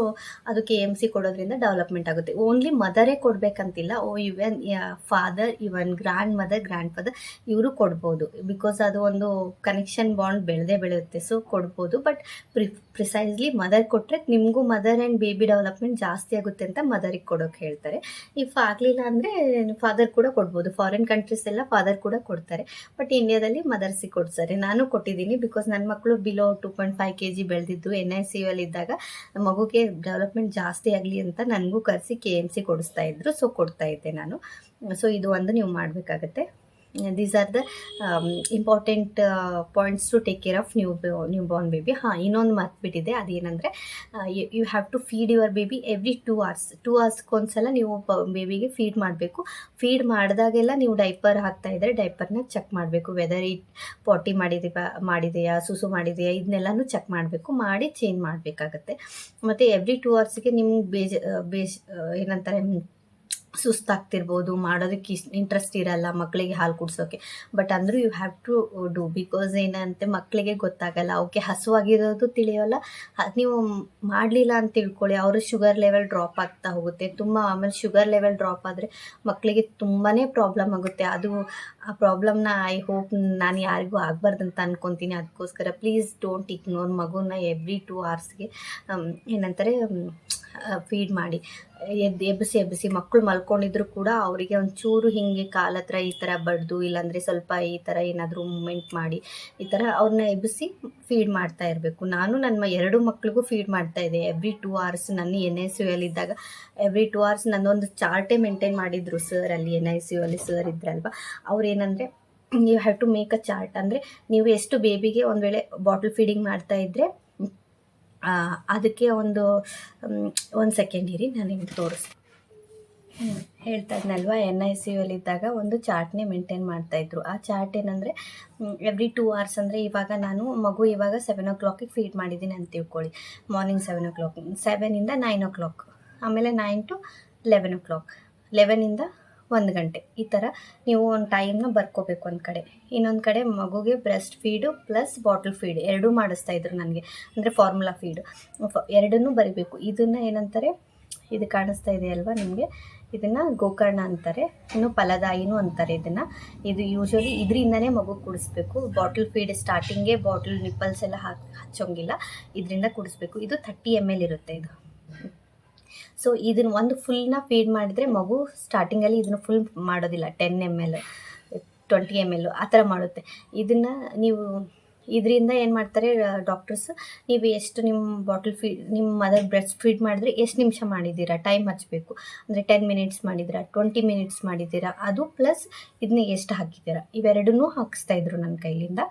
ಅದು ಕೆ ಎಂ ಸಿ ಕೊಡೋದ್ರಿಂದ ಡೆವಲಪ್ಮೆಂಟ್ ಆಗುತ್ತೆ. ಓನ್ಲಿ ಮದರೇ ಕೊಡಬೇಕಂತಿಲ್ಲ. ಓ even father even grandmother grandfather ಇವರು ಕೊಡ್ಬೋದು. ಬಿಕಾಸ್ ಅದು ಒಂದು ಕನೆಕ್ಷನ್ ಬಾಂಡ್ ಬೆಳೆದೇ ಬೆಳೆಯುತ್ತೆ. ಸೊ ಕೊಡ್ಬೋದು. ಬಟ್ ಪ್ರಿ ಪ್ರಿಸೈಸ್ಲಿ ಮದರ್ ಕೊಟ್ಟರೆ ನಿಮಗೂ ಮದರ್ ಆ್ಯಂಡ್ ಬೇಬಿ ಡೆವಲಪ್ಮೆಂಟ್ ಜಾಸ್ತಿ ಆಗುತ್ತೆ ಅಂತ ಮದರಿಗೆ ಕೊಡೋಕೆ ಹೇಳ್ತಾರೆ. ಇಫ್ ಆಗಲಿಲ್ಲ ಅಂದರೆ ಫಾದರ್ ಕೂಡ ಕೊಡ್ಬೋದು. ಫಾರಿನ್ ಕಂಟ್ರೀಸ್ ಎಲ್ಲ ಫಾದರ್ ಕೂಡ ಕೊಡ್ತಾರೆ. ಬಟ್ ಇಂಡಿಯಾದಲ್ಲಿ ಮದರ್ಸಿಗೆ ಕೊಡ್ತಾರೆ. ನಾನು ಕೊಟ್ಟಿದ್ದೀನಿ ಬಿಕಾಸ್ ನನ್ನ ಮಕ್ಕಳು below two point five K G ಬೆಳೆದಿದ್ದು ಎನ್ ಐ ಸಿ ಅಲ್ಲಿ ಇದ್ದಾಗ ಮಗುಗೆ ಡೆವಲಪ್ಮೆಂಟ್ ಜಾಸ್ತಿ ಆಗಲಿ ಅಂತ ನನಗೂ ಕರೆಸಿ ಕೆ ಎಂ ಸಿ ಕೊಡಿಸ್ತಾ ಇದ್ರು. ಸೊ ಕೊಡ್ತಾ ಇದ್ದೆ ನಾನು. ಸೊ ಇದು ಒಂದು ನೀವು ಮಾಡಬೇಕಾಗತ್ತೆ. These are the important points to take care of new newborn baby ಹಾಂ, ಇನ್ನೊಂದು ಮರ್ತ್ಬಿಟ್ಟಿದೆ ಅದೇನೆಂದರೆ you have to feed your baby every two hours two ಅವರ್ಸ್ಗೊಂದ್ಸಲ ನೀವು ಬೇಬಿಗೆ ಫೀಡ್ ಮಾಡಬೇಕು. ಫೀಡ್ ಮಾಡಿದಾಗೆಲ್ಲ ನೀವು ಡೈಪರ್ ಹಾಕ್ತಾ ಇದ್ದರೆ ಡೈಪರ್ನ ಚೆಕ್ ಮಾಡಬೇಕು. ವೆದರ್ ಇಟ್ ಪಾಟಿ ಮಾಡಿದೀವ ಮಾಡಿದೆಯಾ, ಸುಸು ಮಾಡಿದೆಯಾ ಇದನ್ನೆಲ್ಲನೂ ಚೆಕ್ ಮಾಡಬೇಕು. ಮಾಡಿ ಚೇಂಜ್ ಮಾಡಬೇಕಾಗತ್ತೆ. ಮತ್ತು ಎವ್ರಿ ಟೂ ಅವರ್ಸ್ಗೆ ನಿಮ್ಗೆ ಬೇಜ, ಬೇಜ್, ಏನಂತಾರೆ ಸುಸ್ತಾಗ್ತಿರ್ಬೋದು, ಮಾಡೋದಕ್ಕೆ ಇಸ್ ಇಂಟ್ರೆಸ್ಟ್ ಇರಲ್ಲ ಮಕ್ಕಳಿಗೆ ಹಾಲು ಕುಡಿಸೋಕೆ. ಬಟ್ ಅಂದರೂ you have to do because ಏನಂತೆ ಮಕ್ಕಳಿಗೆ ಗೊತ್ತಾಗಲ್ಲ. ಅವಕ್ಕೆ ಹಸುವಾಗಿರೋದು ತಿಳಿಯೋಲ್ಲ. ನೀವು ಮಾಡಲಿಲ್ಲ ಅಂತ ತಿಳ್ಕೊಳ್ಳಿ, ಅವರು ಶುಗರ್ ಲೆವೆಲ್ ಡ್ರಾಪ್ ಆಗ್ತಾ ಹೋಗುತ್ತೆ. ತುಂಬ, ಆಮೇಲೆ ಶುಗರ್ ಲೆವೆಲ್ ಡ್ರಾಪ್ ಆದರೆ ಮಕ್ಕಳಿಗೆ ತುಂಬಾ ಪ್ರಾಬ್ಲಮ್ ಆಗುತ್ತೆ. ಅದು, ಆ ಪ್ರಾಬ್ಲಮ್ನ ಐ ಹೋಪ್ ನಾನು ಯಾರಿಗೂ ಆಗಬಾರ್ದು ಅಂತ ಅನ್ಕೊತೀನಿ. ಅದಕ್ಕೋಸ್ಕರ ಪ್ಲೀಸ್ ಡೋಂಟ್ ಇಗ್ನೋರ್ ಮಗುನ ಎವ್ರಿ ಟೂ ಅವರ್ಸ್ಗೆ ಏನಂತಾರೆ ಫೀಡ್ ಮಾಡಿ. ಎದ್ದು ಎಬ್ಬಿಸಿ ಎಬ್ಬಿಸಿ ಮಕ್ಕಳು ಮಲ್ಕೊಂಡಿದ್ರು ಕೂಡ ಅವರಿಗೆ ಒಂಚೂರು ಹಿಂಗೆ ಕಾಲ ಹತ್ರ ಈ ಥರ ಬಡ್ದು, ಇಲ್ಲಾಂದರೆ ಸ್ವಲ್ಪ ಈ ಥರ ಏನಾದರೂ ಮೂಮೆಂಟ್ ಮಾಡಿ, ಈ ಥರ ಅವ್ರನ್ನ ಎಬ್ಬಿಸಿ ಫೀಡ್ ಮಾಡ್ತಾ ಇರಬೇಕು. ನಾನು ನನ್ನ ಎರಡು ಮಕ್ಳಿಗೂ ಫೀಡ್ ಮಾಡ್ತಾ ಇದ್ದೆ. ಎವ್ರಿ ಟೂ ಅವರ್ಸ್ ನನ್ನ ಎನ್ ಐ ಸಿ ಯು ಅಲ್ಲಿ ಇದ್ದಾಗ ಎವ್ರಿ ಟೂ ಅವರ್ಸ್ ನನ್ನೊಂದು ಚಾರ್ಟೇ ಮೇಂಟೈನ್ ಮಾಡಿದ್ರು ಸರ್ ಅಲ್ಲಿ ಎನ್ ಐ ಸಿ ಯು ಅಲ್ಲಿ ಸರ್ ಇದ್ರಲ್ವ. ಅವ್ರು you have to make a chart ಅಂದರೆ, ನೀವು ಎಷ್ಟು ಬೇಬಿಗೆ ಒಂದು ವೇಳೆ ಬಾಟಲ್ ಫೀಡಿಂಗ್ ಮಾಡ್ತಾ ಇದ್ದರೆ ಅದಕ್ಕೆ ಒಂದು ಒಂದು ಸೆಕೆಂಡ್ ಇರಿ, ನಾನು ನಿಮ್ಗೆ ತೋರಿಸ್ತೀನಿ. ಹೇಳ್ತಾ ಇದ್ನಲ್ವಾ ಎನ್ ಐ ಸಿ ಯು ಇದ್ದಾಗ ಒಂದು ಚಾರ್ಟ್ನೇ ಮೇಂಟೈನ್ ಮಾಡ್ತಾಯಿದ್ರು ಆ ಚಾರ್ಟ್ ಏನಂದರೆ ಎವ್ರಿ ಟೂ ಅವರ್ಸ್ ಅಂದರೆ ಇವಾಗ ನಾನು ಮಗು ಇವಾಗ ಸೆವೆನ್ ಓ ಕ್ಲಾಕಿಗೆ ಫೀಡ್ ಮಾಡಿದ್ದೀನಿ ಅಂತ ತಿಳ್ಕೊಳ್ಳಿ. ಮಾರ್ನಿಂಗ್ ಸೆವೆನ್ ಓ ಕ್ಲಾಕ್ ಸೆವೆನಿಂದ ನೈನ್ ಓ ಕ್ಲಾಕ್ ಆಮೇಲೆ nine to eleven o'clock ಲೆವೆನಿಂದ ಒಂದು ಗಂಟೆ. ಈ ಥರ ನೀವು ಒಂದು ಟೈಮ್ನ ಬರ್ಕೋಬೇಕು ಒಂದು ಕಡೆ. ಇನ್ನೊಂದು ಕಡೆ ಮಗುಗೆ breast feed plus bottle feed ಎರಡೂ ಮಾಡಿಸ್ತಾ ಇದ್ರು ನನಗೆ. ಅಂದರೆ ಫಾರ್ಮುಲಾ ಫೀಡು ಎರಡನ್ನೂ ಬರಿಬೇಕು. ಇದನ್ನು ಏನಂತಾರೆ? ಇದು ಕಾಣಿಸ್ತಾ ಇದೆ ಅಲ್ವಾ ನಿಮಗೆ? ಇದನ್ನು ಗೋಕರ್ಣ ಅಂತಾರೆ. ಇನ್ನು ಫಲದಾಯಿನೂ ಅಂತಾರೆ ಇದನ್ನು. ಇದು ಯೂಶ್ವಲಿ ಇದರಿಂದನೇ ಮಗು ಕುಡಿಸ್ಬೇಕು. ಬಾಟಲ್ ಫೀಡ್ ಸ್ಟಾರ್ಟಿಂಗೇ ಬಾಟಲ್ ನಿಪ್ಪಲ್ಸ್ ಎಲ್ಲ ಹಾಕಿ, ಹಚ್ಚೋಂಗಿಲ್ಲ. ಇದರಿಂದ ಕುಡಿಸ್ಬೇಕು. ಇದು ಥರ್ಟಿ ಎಂ ಎಲ್ ಇರುತ್ತೆ ಇದು. ಸೊ ಇದನ್ನು ಒಂದು ಫುಲ್ನ ಫೀಡ್ ಮಾಡಿದರೆ ಮಗು ಸ್ಟಾರ್ಟಿಂಗಲ್ಲಿ ಇದನ್ನು ಫುಲ್ ಮಾಡೋದಿಲ್ಲ. Ten M L twenty M L ಆ ಥರ ಮಾಡುತ್ತೆ. ಇದನ್ನು ನೀವು ಇದರಿಂದ ಏನು ಮಾಡ್ತಾರೆ ಡಾಕ್ಟರ್ಸ್ ನೀವು ಎಷ್ಟು ನಿಮ್ಮ ಬಾಟಲ್ ಫೀಡ್ ನಿಮ್ಮ ಮದರ್ ಬ್ರೆಸ್ಟ್ ಫೀಡ್ ಮಾಡಿದ್ರೆ ಎಷ್ಟು ನಿಮಿಷ ಮಾಡಿದ್ದೀರಾ? ಟೈಮ್ ಹಚ್ಚಬೇಕು ಅಂದರೆ ಟೆನ್ ಮಿನಿಟ್ಸ್ ಮಾಡಿದ್ದೀರಾ? ಟ್ವೆಂಟಿ ಮಿನಿಟ್ಸ್ ಮಾಡಿದ್ದೀರಾ? ಅದು ಪ್ಲಸ್ ಇದನ್ನ ಎಷ್ಟು ಹಾಕಿದ್ದೀರಾ? ಇವೆರಡನ್ನೂ ಹಾಕಿಸ್ತಾ ಇದ್ರು ನನ್ನ ಕೈಲಿಂದ.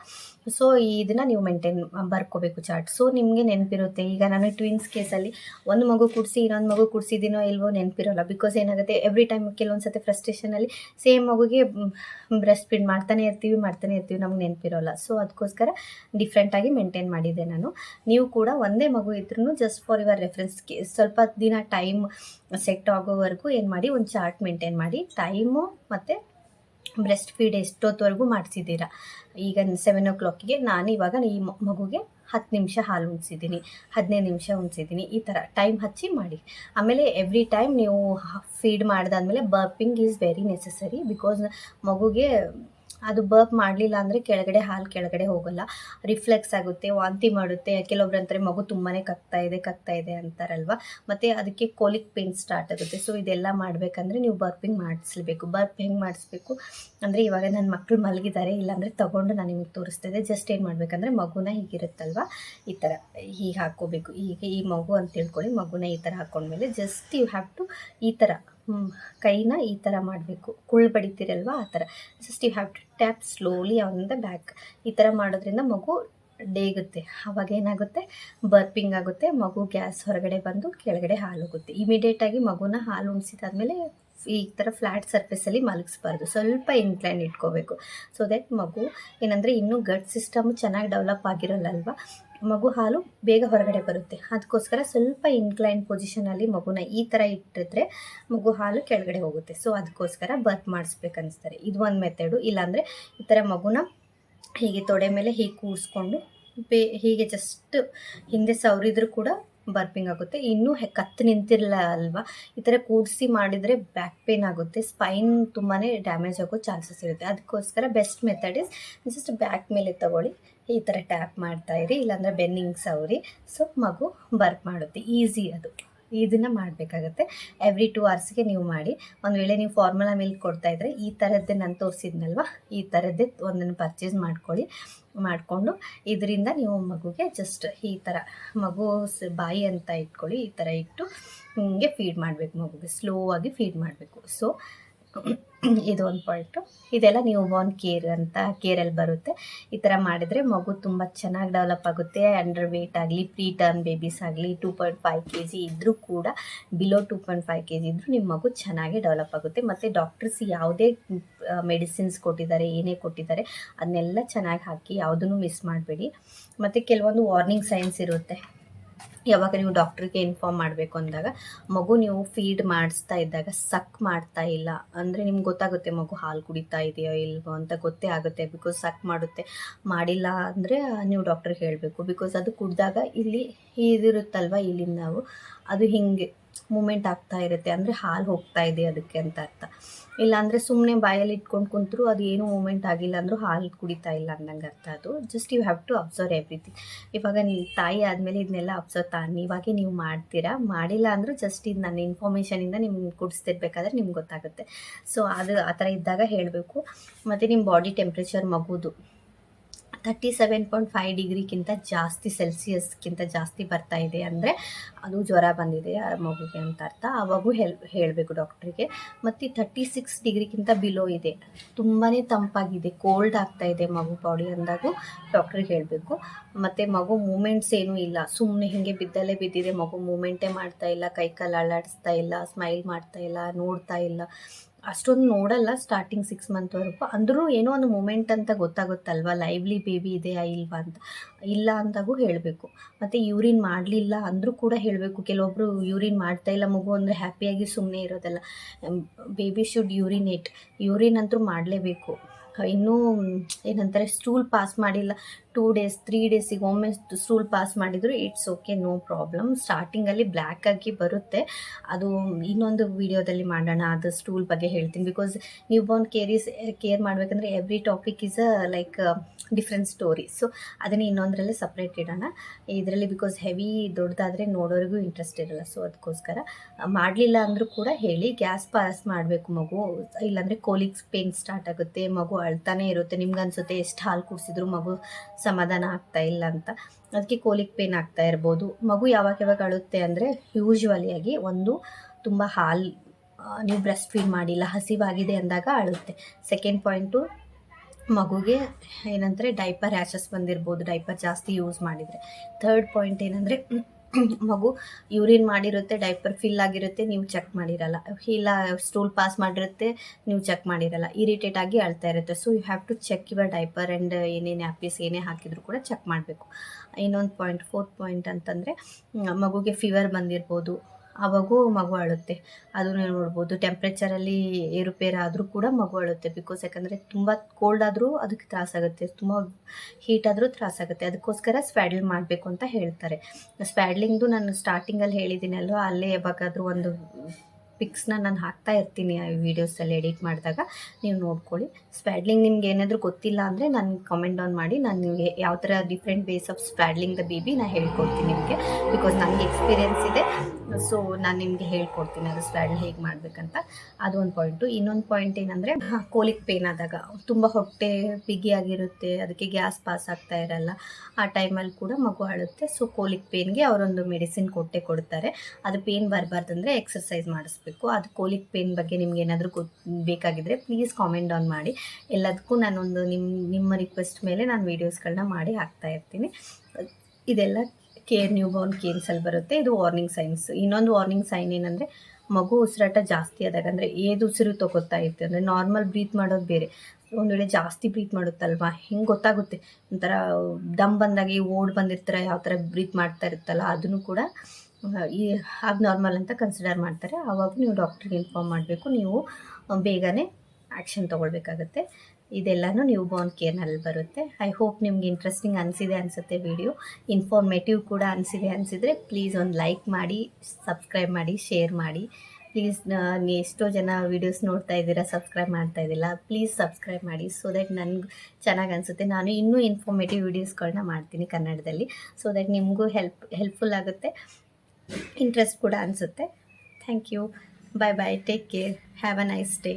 ಸೊ ಇದನ್ನು ನೀವು ಮೇಂಟೈನ್ ಬರ್ಕೋಬೇಕು ಚಾರ್ಟ್ ಸೊ ನಿಮಗೆ ನೆನಪಿರುತ್ತೆ. ಈಗ ನಾನು ಟ್ವಿನ್ಸ್ ಕೇಸಲ್ಲಿ ಒಂದು ಮಗು ಕುಡಿಸಿ, ಇನ್ನೊಂದು ಮಗು ಕುಡಿಸಿದ್ದೀನೋ ಇಲ್ವೋ ನೆನಪಿರೋಲ್ಲ. ಬಿಕಾಸ್ ಏನಾಗುತ್ತೆ ಎವ್ರಿ ಟೈಮ್ ಕೆಲವೊಂದು ಸತಿ ಫ್ರಸ್ಟ್ರೇಷನಲ್ಲಿ ಸೇಮ್ ಮಗುಗೆ ಬ್ರೆಸ್ಟ್ ಫೀಡ್ ಮಾಡ್ತಾನೆ ಇರ್ತೀವಿ ಮಾಡ್ತಾನೆ ಇರ್ತೀವಿ, ನಮ್ಗೆ ನೆನಪಿರೋಲ್ಲ. ಸೊ ಅದಕ್ಕೋಸ್ಕರ ಡಿಫ್ರೆಂಟಾಗಿ ಮೇಂಟೈನ್ ಮಾಡಿದೆ ನಾನು. ನೀವು ಕೂಡ ಒಂದೇ ಮಗು ಇದ್ರೂ ಜಸ್ಟ್ ಫಾರ್ ಯುವರ್ ರೆಫರೆನ್ಸ್ಗೆ ಸ್ವಲ್ಪ ದಿನ ಟೈಮ್ ಸೆಟ್ ಆಗೋವರೆಗೂ ಏನು ಮಾಡಿ, ಒಂದು ಚಾರ್ಟ್ ಮೇಂಟೈನ್ ಮಾಡಿ. ಟೈಮು ಮತ್ತು ಬ್ರೆಸ್ಟ್ ಫೀಡ್ ಎಷ್ಟೊತ್ತವರೆಗೂ ಮಾಡಿಸಿದ್ದೀರಾ? ಈಗ ಸೆವೆನ್ ಓ ಕ್ಲಾಕಿಗೆ ನಾನು ಇವಾಗ ಈ ಮಗುಗೆ ಹತ್ತು ನಿಮಿಷ ಹಾಲು ಉಣಿಸಿದ್ದೀನಿ. ಹದಿನೈದು ನಿಮಿಷ ಉಣಿಸಿದ್ದೀನಿ. ಈ ಥರ ಟೈಮ್ ಹಚ್ಚಿ ಮಾಡಿ. ಆಮೇಲೆ ಎವ್ರಿ ಟೈಮ್ ನೀವು feed ಮಾಡಿದಾದ್ಮೇಲೆ burping is very necessary because ಮಗುಗೆ ಅದು ಬರ್ಪ್ ಮಾಡಲಿಲ್ಲ ಅಂದರೆ ಕೆಳಗಡೆ ಹಾಲು ಕೆಳಗಡೆ ಹೋಗಲ್ಲ. ರಿಫ್ಲೆಕ್ಸ್ ಆಗುತ್ತೆ, ವಾಂತಿ ಮಾಡುತ್ತೆ ಕೆಲವೊಬ್ರು ಅಂತಾರೆ ಮಗು ತುಂಬಾ ಕಕ್ತಾ ಇದೆ ಕಕ್ತಾ ಇದೆ ಅಂತಾರಲ್ವ? ಮತ್ತು ಅದಕ್ಕೆ ಕೋಲಿಕ್ ಪೇನ್ ಸ್ಟಾರ್ಟ್ ಆಗುತ್ತೆ. ಸೊ ಇದೆಲ್ಲ ಮಾಡಬೇಕಂದ್ರೆ ನೀವು ಬರ್ಪಿಂಗ್ ಮಾಡಿಸ್ಲೇಬೇಕು. ಬರ್ಪ್ ಹೆಂಗೆ ಮಾಡಿಸ್ಬೇಕು ಅಂದರೆ ಇವಾಗ ನನ್ನ ಮಕ್ಕಳು ಮಲಗಿದ್ದಾರೆ ಇಲ್ಲಾಂದರೆ ತೊಗೊಂಡು ನಾನು ನಿಮಗೆ ತೋರಿಸ್ತಿದ್ದೆ ಜಸ್ಟ್ ಏನು ಮಾಡಬೇಕಂದ್ರೆ ಮಗುನ ಹೀಗಿರುತ್ತಲ್ವ? ಈ ಥರ ಹೀಗೆ ಹಾಕ್ಕೋಬೇಕು. ಹೀಗೆ ಈ ಮಗು ಅಂತ ತಿಳ್ಕೊಳ್ಳಿ, ಮಗುನ ಈ ಥರ ಹಾಕ್ಕೊಂಡ್ಮೇಲೆ ಜಸ್ಟ್ ಯು ಹ್ಯಾವ್ ಟು ಈ ಥರ ಕೈನ ಈ ಥರ ಮಾಡಬೇಕು. ಕುಳ್ಳು ಬಡಿತೀರಲ್ವ, ಆ ಥರ just you have to tap slowly on the back ಈ ಥರ ಮಾಡೋದ್ರಿಂದ ಮಗು ಡೇಗುತ್ತೆ. ಅವಾಗ ಏನಾಗುತ್ತೆ? ಬರ್ಪಿಂಗ್ ಆಗುತ್ತೆ. ಮಗು ಗ್ಯಾಸ್ ಹೊರಗಡೆ ಬಂದು ಕೆಳಗಡೆ ಹೋಗುತ್ತೆ ಇಮಿಡಿಯೇಟಾಗಿ ಮಗುನ ಹಾಲು ಉಣಿಸಿದಾದ್ಮೇಲೆ ಈ ಥರ ಫ್ಲ್ಯಾಟ್ ಸರ್ಫೇಸಲ್ಲಿ ಮಲಗಿಸ್ಬಾರ್ದು. ಸ್ವಲ್ಪ ಇನ್ಕ್ಲೈನ್ ಇಟ್ಕೋಬೇಕು. ಸೊ ದಟ್ ಮಗು ಏನಂದರೆ ಇನ್ನೂ ಗಟ್ ಸಿಸ್ಟಮ್ ಚೆನ್ನಾಗಿ ಡೆವಲಪ್ ಆಗಿರಲ್ಲಲ್ವ ಮಗು ಹಾಲು ಬೇಗ ಹೊರಗಡೆ ಬರುತ್ತೆ. ಅದಕ್ಕೋಸ್ಕರ ಸ್ವಲ್ಪ ಇನ್ಕ್ಲೈನ್ ಪೊಸಿಷನಲ್ಲಿ ಮಗುನ ಈ ಥರ ಇಟ್ಟಿದ್ರೆ ಮಗು ಹಾಲು ಕೆಳಗಡೆ ಹೋಗುತ್ತೆ. ಸೊ ಅದಕ್ಕೋಸ್ಕರ ಬರ್ತ್ ಮಾಡಿಸ್ಬೇಕನ್ನಿಸ್ತಾರೆ ಇದು ಒಂದು ಮೆಥಡು ಇಲ್ಲಾಂದರೆ ಈ ಥರ ಮಗುನ ಹೀಗೆ ತೊಡೆ ಮೇಲೆ ಹೀಗೆ ಕೂರಿಸ್ಕೊಂಡು ಬೇ ಹೀಗೆ ಜಸ್ಟ್ ಹಿಂದೆ ಸವರಿದ್ರು ಕೂಡ ಬರ್ಪಿಂಗ್ ಆಗುತ್ತೆ. ಇನ್ನೂ ಕತ್ತು ನಿಂತಿರಲ್ಲ ಅಲ್ವಾ? ಈ ಥರ ಕೂಡಿಸಿ ಮಾಡಿದರೆ ಬ್ಯಾಕ್ ಪೇನ್ ಆಗುತ್ತೆ. ಸ್ಪೈನ್ ತುಂಬಾ ಡ್ಯಾಮೇಜ್ ಆಗೋ ಚಾನ್ಸಸ್ ಇರುತ್ತೆ. ಅದಕ್ಕೋಸ್ಕರ best method is just back ಮೇಲೆ ತಗೊಳ್ಳಿ. ಈ ಥರ ಟ್ಯಾಪ್ ಮಾಡ್ತಾ ಇರಿ. ಇಲ್ಲಾಂದರೆ ಬೆನ್ನಿಂಗ್ಸ್ ಅವ್ರಿ. ಸೊ ಮಗು ಬರ್ಪ್ ಮಾಡುತ್ತೆ. ಈಸಿ ಅದು. ಇದನ್ನು ಮಾಡಬೇಕಾಗತ್ತೆ. ಎವ್ರಿ ಟೂ ಅವರ್ಸ್ಗೆ ನೀವು ಮಾಡಿ. ಒಂದು ವೇಳೆ ನೀವು ಫಾರ್ಮುಲಾ ಮಿಲ್ಕ್ ಕೊಡ್ತಾ ಇದ್ರೆ ಈ ಥರದ್ದೇ ನಾನು ತೋರಿಸಿದ್ನಲ್ವ? ಈ ಥರದ್ದೇ ಒಂದನ್ನು ಪರ್ಚೇಸ್ ಮಾಡ್ಕೊಳ್ಳಿ. ಮಾಡಿಕೊಂಡು ಇದರಿಂದ ನೀವು ಮಗುಗೆ ಜಸ್ಟ್ ಈ ಥರ ಮಗು ಬಾಯಿ ಅಂತ ಇಟ್ಕೊಳ್ಳಿ. ಈ ಥರ ಇಟ್ಟು ಹಿಂಗೆ ಫೀಡ್ ಮಾಡಬೇಕು ಮಗುಗೆ. ಸ್ಲೋ ಆಗಿ ಫೀಡ್ ಮಾಡಬೇಕು. ಸೊ ಇದು ಒಂದು ಪಾಯಿಂಟು ಇದೆಲ್ಲ ನೀವು ಬಾರ್ನ್ ಕೇರ್ ಅಂತ ಕೇರಲ್ಲಿ ಬರುತ್ತೆ. ಈ ಥರ ಮಾಡಿದರೆ ಮಗು ತುಂಬ ಚೆನ್ನಾಗಿ ಡೆವಲಪ್ ಆಗುತ್ತೆ. ಅಂಡರ್ ವೇಟ್ ಆಗಲಿ ಪ್ರೀ ಟರ್ಮ್ ಬೇಬೀಸ್ ಆಗಲಿ two point five K G ಇದ್ದರೂ ಕೂಡ below two point five K G ಇದ್ದರೂ ನಿಮ್ಮ ಮಗು ಚೆನ್ನಾಗಿ ಡೆವಲಪ್ ಆಗುತ್ತೆ. ಮತ್ತು ಡಾಕ್ಟರ್ಸ್ ಯಾವುದೇ ಮೆಡಿಸಿನ್ಸ್ ಕೊಟ್ಟಿದ್ದಾರೆ, ಏನೇ ಕೊಟ್ಟಿದ್ದಾರೆ, ಅದನ್ನೆಲ್ಲ ಚೆನ್ನಾಗಿ ಹಾಕಿ ಯಾವುದನ್ನು ಮಿಸ್ ಮಾಡಬೇಡಿ. ಮತ್ತು ಕೆಲವೊಂದು ವಾರ್ನಿಂಗ್ ಸೈನ್ಸ್ ಇರುತ್ತೆ. ಯಾವಾಗ ನೀವು ಡಾಕ್ಟ್ರಿಗೆ ಇನ್ಫಾರ್ಮ್ ಮಾಡಬೇಕು ಅಂದಾಗ, ಮಗು ನೀವು ಫೀಡ್ ಮಾಡಿಸ್ತಾ ಇದ್ದಾಗ ಸಕ್ ಮಾಡ್ತಾ ಇಲ್ಲ. ಅಂದರೆ ನಿಮ್ಗೆ ಗೊತ್ತಾಗುತ್ತೆ, ಮಗು ಹಾಲು ಕುಡಿತಾ ಇದೆಯೋ ಇಲ್ವೋ ಅಂತ ಗೊತ್ತೇ ಆಗುತ್ತೆ. ಬಿಕಾಸ್ ಸಕ್ ಮಾಡುತ್ತೆ. ಮಾಡಿಲ್ಲ ಅಂದರೆ ನೀವು ಡಾಕ್ಟ್ರಿಗೆ ಹೇಳಬೇಕು. ಬಿಕಾಸ್ ಅದು ಕುಡಿದಾಗ ಇಲ್ಲಿ ಇದಿರುತ್ತಲ್ವ, ಇಲ್ಲಿಂದ ನಾವು, ಅದು ಹಿಂಗೆ ಮೂಮೆಂಟ್ ಆಗ್ತಾ ಇರುತ್ತೆ. ಅಂದರೆ ಹಾಲು ಹೋಗ್ತಾ ಇದೆ ಅದಕ್ಕೆ ಅಂತ ಅರ್ಥ. ಇಲ್ಲಾಂದರೆ ಸುಮ್ಮನೆ ಬಾಯಲ್ಲಿ ಇಟ್ಕೊಂಡು ಕುಂತರು ಅದು ಏನೂ ಮೂಮೆಂಟ್ ಆಗಿಲ್ಲ ಅಂದರೂ ಹಾಲು ಕುಡಿತಾ ಇಲ್ಲ ಅಂದಂಗೆ ಅರ್ಥ ಅದು. Just you have to observe everything ಇವಾಗ ನೀವು ತಾಯಿ ಆದಮೇಲೆ ಇದನ್ನೆಲ್ಲ ಅಬ್ಸರ್ವ್ ತಾ ನೀವಾಗೆ ನೀವು ಮಾಡ್ತೀರಾ? ಮಾಡಿಲ್ಲ ಅಂದರೂ ಜಸ್ಟ್ ಇದು ನನ್ನ ಇನ್ಫಾರ್ಮೇಷನಿಂದ ನಿಮ್ಗೆ ಕುಡಿಸ್ತಿರ್ಬೇಕಾದ್ರೆ ನಿಮ್ಗೆ ಗೊತ್ತಾಗುತ್ತೆ. ಸೊ ಅದು ಆ ಥರ ಇದ್ದಾಗ ಹೇಳಬೇಕು. ಮತ್ತು ನಿಮ್ಮ ಬಾಡಿ ಟೆಂಪ್ರೇಚರ್ ಮಗುದು. ತರ್ಟಿ ಸೆವೆನ್ ಪಾಯಿಂಟ್ ಫೈವ್ ಡಿಗ್ರಿಗಿಂತ ಜಾಸ್ತಿ ಸೆಲ್ಸಿಯಸ್ಗಿಂತ ಜಾಸ್ತಿ ಬರ್ತಾ ಇದೆ ಅಂದರೆ ಅದು ಜ್ವರ ಬಂದಿದೆ, ಆ ಮಗುಗೆ ಅಂತ ಅರ್ಥ. ಆವಾಗೂ ಹೆಲ್ ಹೇಳಬೇಕು ಡಾಕ್ಟ್ರಿಗೆ. ಮತ್ತು ತರ್ಟಿ ಸಿಕ್ಸ್ ಡಿಗ್ರಿಗಿಂತ ಬಿಲೋ ಇದೆ. ತುಂಬಾ ತಂಪಾಗಿದೆ ಕೋಲ್ಡ್ ಆಗ್ತಾ ಇದೆ ಮಗು ಬಾಡಿ ಅಂದಾಗೂ ಡಾಕ್ಟ್ರಿಗೆ ಹೇಳಬೇಕು. ಮತ್ತು ಮಗು ಮೂಮೆಂಟ್ಸ್ ಏನೂ ಇಲ್ಲ. ಸುಮ್ಮನೆ ಹಿಂಗೆ ಬಿದ್ದಲ್ಲೇ ಬಿದ್ದಿದೆ, ಮಗು ಮೂಮೆಂಟೇ ಮಾಡ್ತಾ ಇಲ್ಲ ಕೈಕಾಲು ಅಲ್ಲಾಡಿಸ್ತಾ ಇಲ್ಲ ಸ್ಮೈಲ್ ಮಾಡ್ತಾ ಇಲ್ಲ, ನೋಡ್ತಾ ಇಲ್ಲ. ಅಷ್ಟೊಂದು ನೋಡಲ್ಲ ಸ್ಟಾರ್ಟಿಂಗ್ ಸಿಕ್ಸ್ ಮಂತ್ವರೆಗೂ ಅಂದರೂ ಏನೋ ಒಂದು ಮೂಮೆಂಟ್ ಅಂತ ಗೊತ್ತಾಗುತ್ತಲ್ವ? ಲೈವ್ಲಿ ಬೇಬಿ ಇದೆಯಾ ಇಲ್ವಾ ಅಂತ. ಇಲ್ಲ ಅಂತಾಗೂ ಹೇಳಬೇಕು. ಮತ್ತು ಯೂರಿನ್ ಮಾಡಲಿಲ್ಲ ಅಂದರೂ ಕೂಡ ಹೇಳಬೇಕು. ಕೆಲವೊಬ್ಬರು ಯೂರಿನ್ ಮಾಡ್ತಾ ಇಲ್ಲ, ಮಗು ಅಂದರೆ ಹ್ಯಾಪಿಯಾಗಿ ಸುಮ್ಮನೆ ಇರೋದಲ್ಲ. ಬೇಬಿ ಶುಡ್ ಯೂರಿನೇಟ್ ಯೂರಿನ್ ಅಂತೂ ಮಾಡಲೇಬೇಕು. ಇನ್ನೂ, ಏನಂತಾರೆ ಸ್ಟೂಲ್ ಪಾಸ್ ಮಾಡಿಲ್ಲ. ಟೂ ಡೇಸ್ ತ್ರೀ ಡೇಸಿಗೆ ಒಮ್ಮೆ ಸ್ಟೂಲ್ ಪಾಸ್ ಮಾಡಿದ್ರು ಇಟ್ಸ್ ಓಕೆ ನೋ ಪ್ರಾಬ್ಲಮ್ ಸ್ಟಾರ್ಟಿಂಗಲ್ಲಿ ಬ್ಲ್ಯಾಕ್ ಆಗಿ ಬರುತ್ತೆ. ಅದು ಇನ್ನೊಂದು ವಿಡಿಯೋದಲ್ಲಿ ಮಾಡೋಣ, ಅದು ಸ್ಟೂಲ್ ಬಗ್ಗೆ ಹೇಳ್ತೀನಿ. Because newborn care is care ಮಾಡಬೇಕಂದ್ರೆ every topic is a like different story so ಅದನ್ನೇ ಇನ್ನೊಂದರಲ್ಲೇ ಸಪ್ರೇಟ್ ಇಡೋಣ. ಇದರಲ್ಲಿ ಬಿಕಾಸ್ ಹೆವಿ ದೊಡ್ಡದಾದರೆ ನೋಡೋರಿಗೂ ಇಂಟ್ರೆಸ್ಟ್ ಇರಲ್ಲ. ಸೊ ಅದಕ್ಕೋಸ್ಕರ ಮಾಡಲಿಲ್ಲ ಅಂದರೂ ಕೂಡ ಹೇಳಿ ಗ್ಯಾಸ್ ಪಾಸ್ ಮಾಡಬೇಕು ಮಗು. ಇಲ್ಲಾಂದರೆ ಕೋಲಿಕ್ಸ್ ಪೇನ್ ಸ್ಟಾರ್ಟ್ ಆಗುತ್ತೆ, ಮಗು ಅಳ್ತಾನೆ ಇರುತ್ತೆ. ನಿಮ್ಗೆ ಅನ್ಸುತ್ತೆ ಎಷ್ಟು ಹಾಲು ಕುಡಿಸಿದ್ರು ಮಗು ಸಮಾಧಾನ ಆಗ್ತಾ ಇಲ್ಲ ಅಂತ. ಅದಕ್ಕೆ ಕೋಲಿಕ್ ಪೇನ್ ಆಗ್ತಾ ಇರ್ಬೋದು. ಮಗು ಯಾವಾಗ ಯಾವಾಗ ಅಳುತ್ತೆ ಅಂದರೆ ಯೂಶ್ವಲಿಯಾಗಿ ಒಂದು ತುಂಬ ಹಾಲು ನೀವು ಬ್ರೆಸ್ಟ್ ಫೀಡ್ ಮಾಡಿಲ್ಲ, ಹಸಿವಾಗಿದೆ ಅಂದಾಗ ಅಳುತ್ತೆ. ಸೆಕೆಂಡ್ ಪಾಯಿಂಟು ಮಗುಗೆ ಏನಂದರೆ ಡೈಪರ್ ರ್ಯಾಷಸ್ ಬಂದಿರ್ಬೋದು ಡೈಪರ್ ಜಾಸ್ತಿ ಯೂಸ್ ಮಾಡಿದರೆ. ಥರ್ಡ್ ಪಾಯಿಂಟ್ ಏನಂದರೆ ಮಗು, ಯೂರಿನ್ ಮಾಡಿರುತ್ತೆ, ಡೈಪರ್ ಫಿಲ್ ಆಗಿರುತ್ತೆ, ನೀವು ಚೆಕ್ ಮಾಡಿರಲ್ಲ. ಇಲ್ಲ ಸ್ಟೂಲ್ ಪಾಸ್ ಮಾಡಿರುತ್ತೆ, ನೀವು ಚೆಕ್ ಮಾಡಿರಲ್ಲ. ಇರಿಟೇಟ್ ಆಗಿ ಅಳ್ತಾ ಇರುತ್ತೆ. So you have to check your diaper and ಏನೇನು ಆ್ಯಪೀಸ್ ಏನೇ ಹಾಕಿದ್ರು ಕೂಡ ಚೆಕ್ ಮಾಡಬೇಕು. ಇನ್ನೊಂದು ಪಾಯಿಂಟ್ ಫೋರ್ತ್ ಪಾಯಿಂಟ್ ಅಂತಂದರೆ, ಮಗುಗೆ ಫೀವರ್ ಬಂದಿರ್ಬೋದು. ಆವಾಗೂ ಮಗು ಅಳುತ್ತೆ. ಅದನ್ನು ನೋಡ್ಬೋದು ಟೆಂಪ್ರೇಚರಲ್ಲಿ ಏರುಪೇರು ಆದರೂ ಕೂಡ ಮಗು ಅಳುತ್ತೆ ಬಿಕಾಸ್ ಯಾಕಂದರೆ ತುಂಬ ಕೋಲ್ಡ್ ಆದರೂ ಅದಕ್ಕೆ ತ್ರಾಸಾಗುತ್ತೆ ತುಂಬ ಹೀಟ್ ಆದರೂ ತ್ರಾಸಾಗುತ್ತೆ ಅದಕ್ಕೋಸ್ಕರ ಸ್ಪ್ಯಾಡ್ಲ್ ಮಾಡಬೇಕು ಅಂತ ಹೇಳ್ತಾರೆ. ಸ್ವ್ಯಾಡ್ಲಿಂಗ್ದು ನಾನು ಸ್ಟಾರ್ಟಿಂಗಲ್ಲಿ ಹೇಳಿದ್ದೀನಲ್ವ ಅಲ್ಲೇ ಯಾವಾಗಾದರೂ ಒಂದು ಪಿಕ್ಸ್ನ ನಾನು ಹಾಕ್ತಾ ಇರ್ತೀನಿ ಆ ವೀಡಿಯೋಸಲ್ಲಿ ಎಡಿಟ್ ಮಾಡಿದಾಗ. ನೀವು ನೋಡ್ಕೊಳ್ಳಿ. ಸ್ಪ್ಯಾಡ್ಲಿಂಗ್ ನಿಮ್ಗೆ ಏನಾದರೂ ಗೊತ್ತಿಲ್ಲ ಅಂದರೆ ನಾನು ಕಮೆಂಟ್ ಡೌನ್ ಮಾಡಿ. ನಾನು ನಿಮಗೆ ಯಾವ ಥರ different ways of swaddling the baby ನಾನು ಹೇಳ್ಕೊಡ್ತೀನಿ ನಿಮಗೆ. ಬಿಕಾಸ್ ನನಗೆ ಎಕ್ಸ್ಪೀರಿಯೆನ್ಸ್ ಇದೆ. ಸೊ ನಾನು ನಿಮಗೆ ಹೇಳ್ಕೊಡ್ತೀನಿ ಅದು ಸ್ಪ್ಯಾಡ್ಲ್ ಹೇಗೆ ಮಾಡಬೇಕಂತ. ಅದು ಒಂದು ಪಾಯಿಂಟು ಇನ್ನೊಂದು ಪಾಯಿಂಟ್ ಏನಂದರೆ ಕೋಲಿಕ್ ಪೇನ್ ಆದಾಗ. ತುಂಬ ಹೊಟ್ಟೆ ಬಿಗಿಯಾಗಿರುತ್ತೆ. ಅದಕ್ಕೆ ಗ್ಯಾಸ್ ಪಾಸ್ ಆಗ್ತಾ ಇರಲ್ಲ. ಆ ಟೈಮಲ್ಲಿ ಕೂಡ ಮಗು ಅಳುತ್ತೆ. ಸೊ ಕೋಲಿಕ್ ಪೇನ್ಗೆ ಅವರೊಂದು ಮೆಡಿಸಿನ್ ಕೊಟ್ಟೆ ಕೊಡ್ತಾರೆ. ಅದು ಪೇನ್ ಬರಬಾರ್ದಂದ್ರೆ ಎಕ್ಸರ್ಸೈಸ್ ಮಾಡಿಸ್ಬೇಕು. ಅದು ಕೋಲಿಕ್ ಪೇನ್ ಬಗ್ಗೆ ನಿಮ್ಗೆ ಏನಾದರೂ ಗೊತ್ತು ಬೇಕಾಗಿದ್ದರೆ ಪ್ಲೀಸ್ ಕಾಮೆಂಟ್ ಆನ್ ಮಾಡಿ. ಎಲ್ಲದಕ್ಕೂ ನಾನೊಂದು ನಿಮ್ಮ ನಿಮ್ಮ ರಿಕ್ವೆಸ್ಟ್ ಮೇಲೆ ನಾನು ವೀಡಿಯೋಸ್ಗಳನ್ನ ಮಾಡಿ ಹಾಕ್ತಾ ಇರ್ತೀನಿ. ಇದೆಲ್ಲ ಕೇರ್ ನ್ಯೂ ಬಾರ್ನ್ ಕೇನ್ಸಲ್ಲಿ ಬರುತ್ತೆ. ಇದು ವಾರ್ನಿಂಗ್ ಸೈನ್ಸ್ ಇನ್ನೊಂದು ವಾರ್ನಿಂಗ್ ಸೈನ್ ಏನಂದರೆ, ಮಗು ಉಸಿರಾಟ ಜಾಸ್ತಿ ಆದಾಗ ಅಂದರೆ ಏದು ಉಸಿರು ತಗೋತಾ ಇರ್ತೀವಿ. ಅಂದರೆ ನಾರ್ಮಲ್ ಬ್ರೀತ್ ಮಾಡೋದು ಬೇರೆ. ಒಂದು ವೇಳೆ ಜಾಸ್ತಿ ಬ್ರೀತ್ ಮಾಡುತ್ತಲ್ವಾ? ಹೆಂಗೆ ಗೊತ್ತಾಗುತ್ತೆ? ಒಂಥರ, ದಮ್ ಬಂದಾಗೆ ಓಡ್ ಬಂದಿರ್ತಾರೆ ಯಾವ ಥರ ಬ್ರೀತ್ ಮಾಡ್ತಾ ಇರುತ್ತಲ್ಲ, ಅದನ್ನು ಕೂಡ ಈ ಆಗ ನಾರ್ಮಲ್ ಅಂತ ಕನ್ಸಿಡರ್ ಮಾಡ್ತಾರೆ. ಆವಾಗ ನೀವು ಡಾಕ್ಟ್ರಿಗೆ ಇನ್ಫಾರ್ಮ್ ಮಾಡಬೇಕು. ನೀವು ಬೇಗನೆ ಆ್ಯಕ್ಷನ್ ತೊಗೊಳ್ಬೇಕಾಗತ್ತೆ. ಇದೆಲ್ಲನೂ ನೀವು ಬಾರ್ನ್ ಕೇರ್ನಲ್ಲಿ ಬರುತ್ತೆ. ಐ ಹೋಪ್ ನಿಮ್ಗೆ ಇಂಟ್ರೆಸ್ಟಿಂಗ್ ಅನಿಸಿದೆ ಅನಿಸುತ್ತೆ ವಿಡಿಯೋ ಇನ್ಫಾರ್ಮೇಟಿವ್ ಕೂಡ ಅನಿಸಿದೆ ಅನಿಸಿದರೆ ಪ್ಲೀಸ್ ಒಂದು ಲೈಕ್ ಮಾಡಿ ಸಬ್ಸ್ಕ್ರೈಬ್ ಮಾಡಿ ಶೇರ್ ಮಾಡಿ. ಪ್ಲೀಸ್ ಎಷ್ಟೋ ಜನ ವೀಡಿಯೋಸ್ ನೋಡ್ತಾ ಇದ್ದೀರಾ ಸಬ್ಸ್ಕ್ರೈಬ್ ಮಾಡ್ತಾ ಇದ್ದಿಲ್ಲ ಪ್ಲೀಸ್ ಸಬ್ಸ್ಕ್ರೈಬ್ ಮಾಡಿ. ಸೊ ದ್ಯಾಟ್ ನನಗೆ ಚೆನ್ನಾಗಿ ಅನಿಸುತ್ತೆ. ನಾನು ಇನ್ನೂ ಇನ್ಫಾರ್ಮೇಟಿವ್ ವೀಡಿಯೋಸ್ಗಳನ್ನ ಮಾಡ್ತೀನಿ ಕನ್ನಡದಲ್ಲಿ. ಸೊ ದ್ಯಾಟ್ ನಿಮಗೂ ಹೆಲ್ಪ್ ಹೆಲ್ಪ್ಫುಲ್ ಆಗುತ್ತೆ. ಇಂಟ್ರೆಸ್ಟ್ ಕೂಡ ಅನಿಸುತ್ತೆ. Thank you bye bye take care have a nice day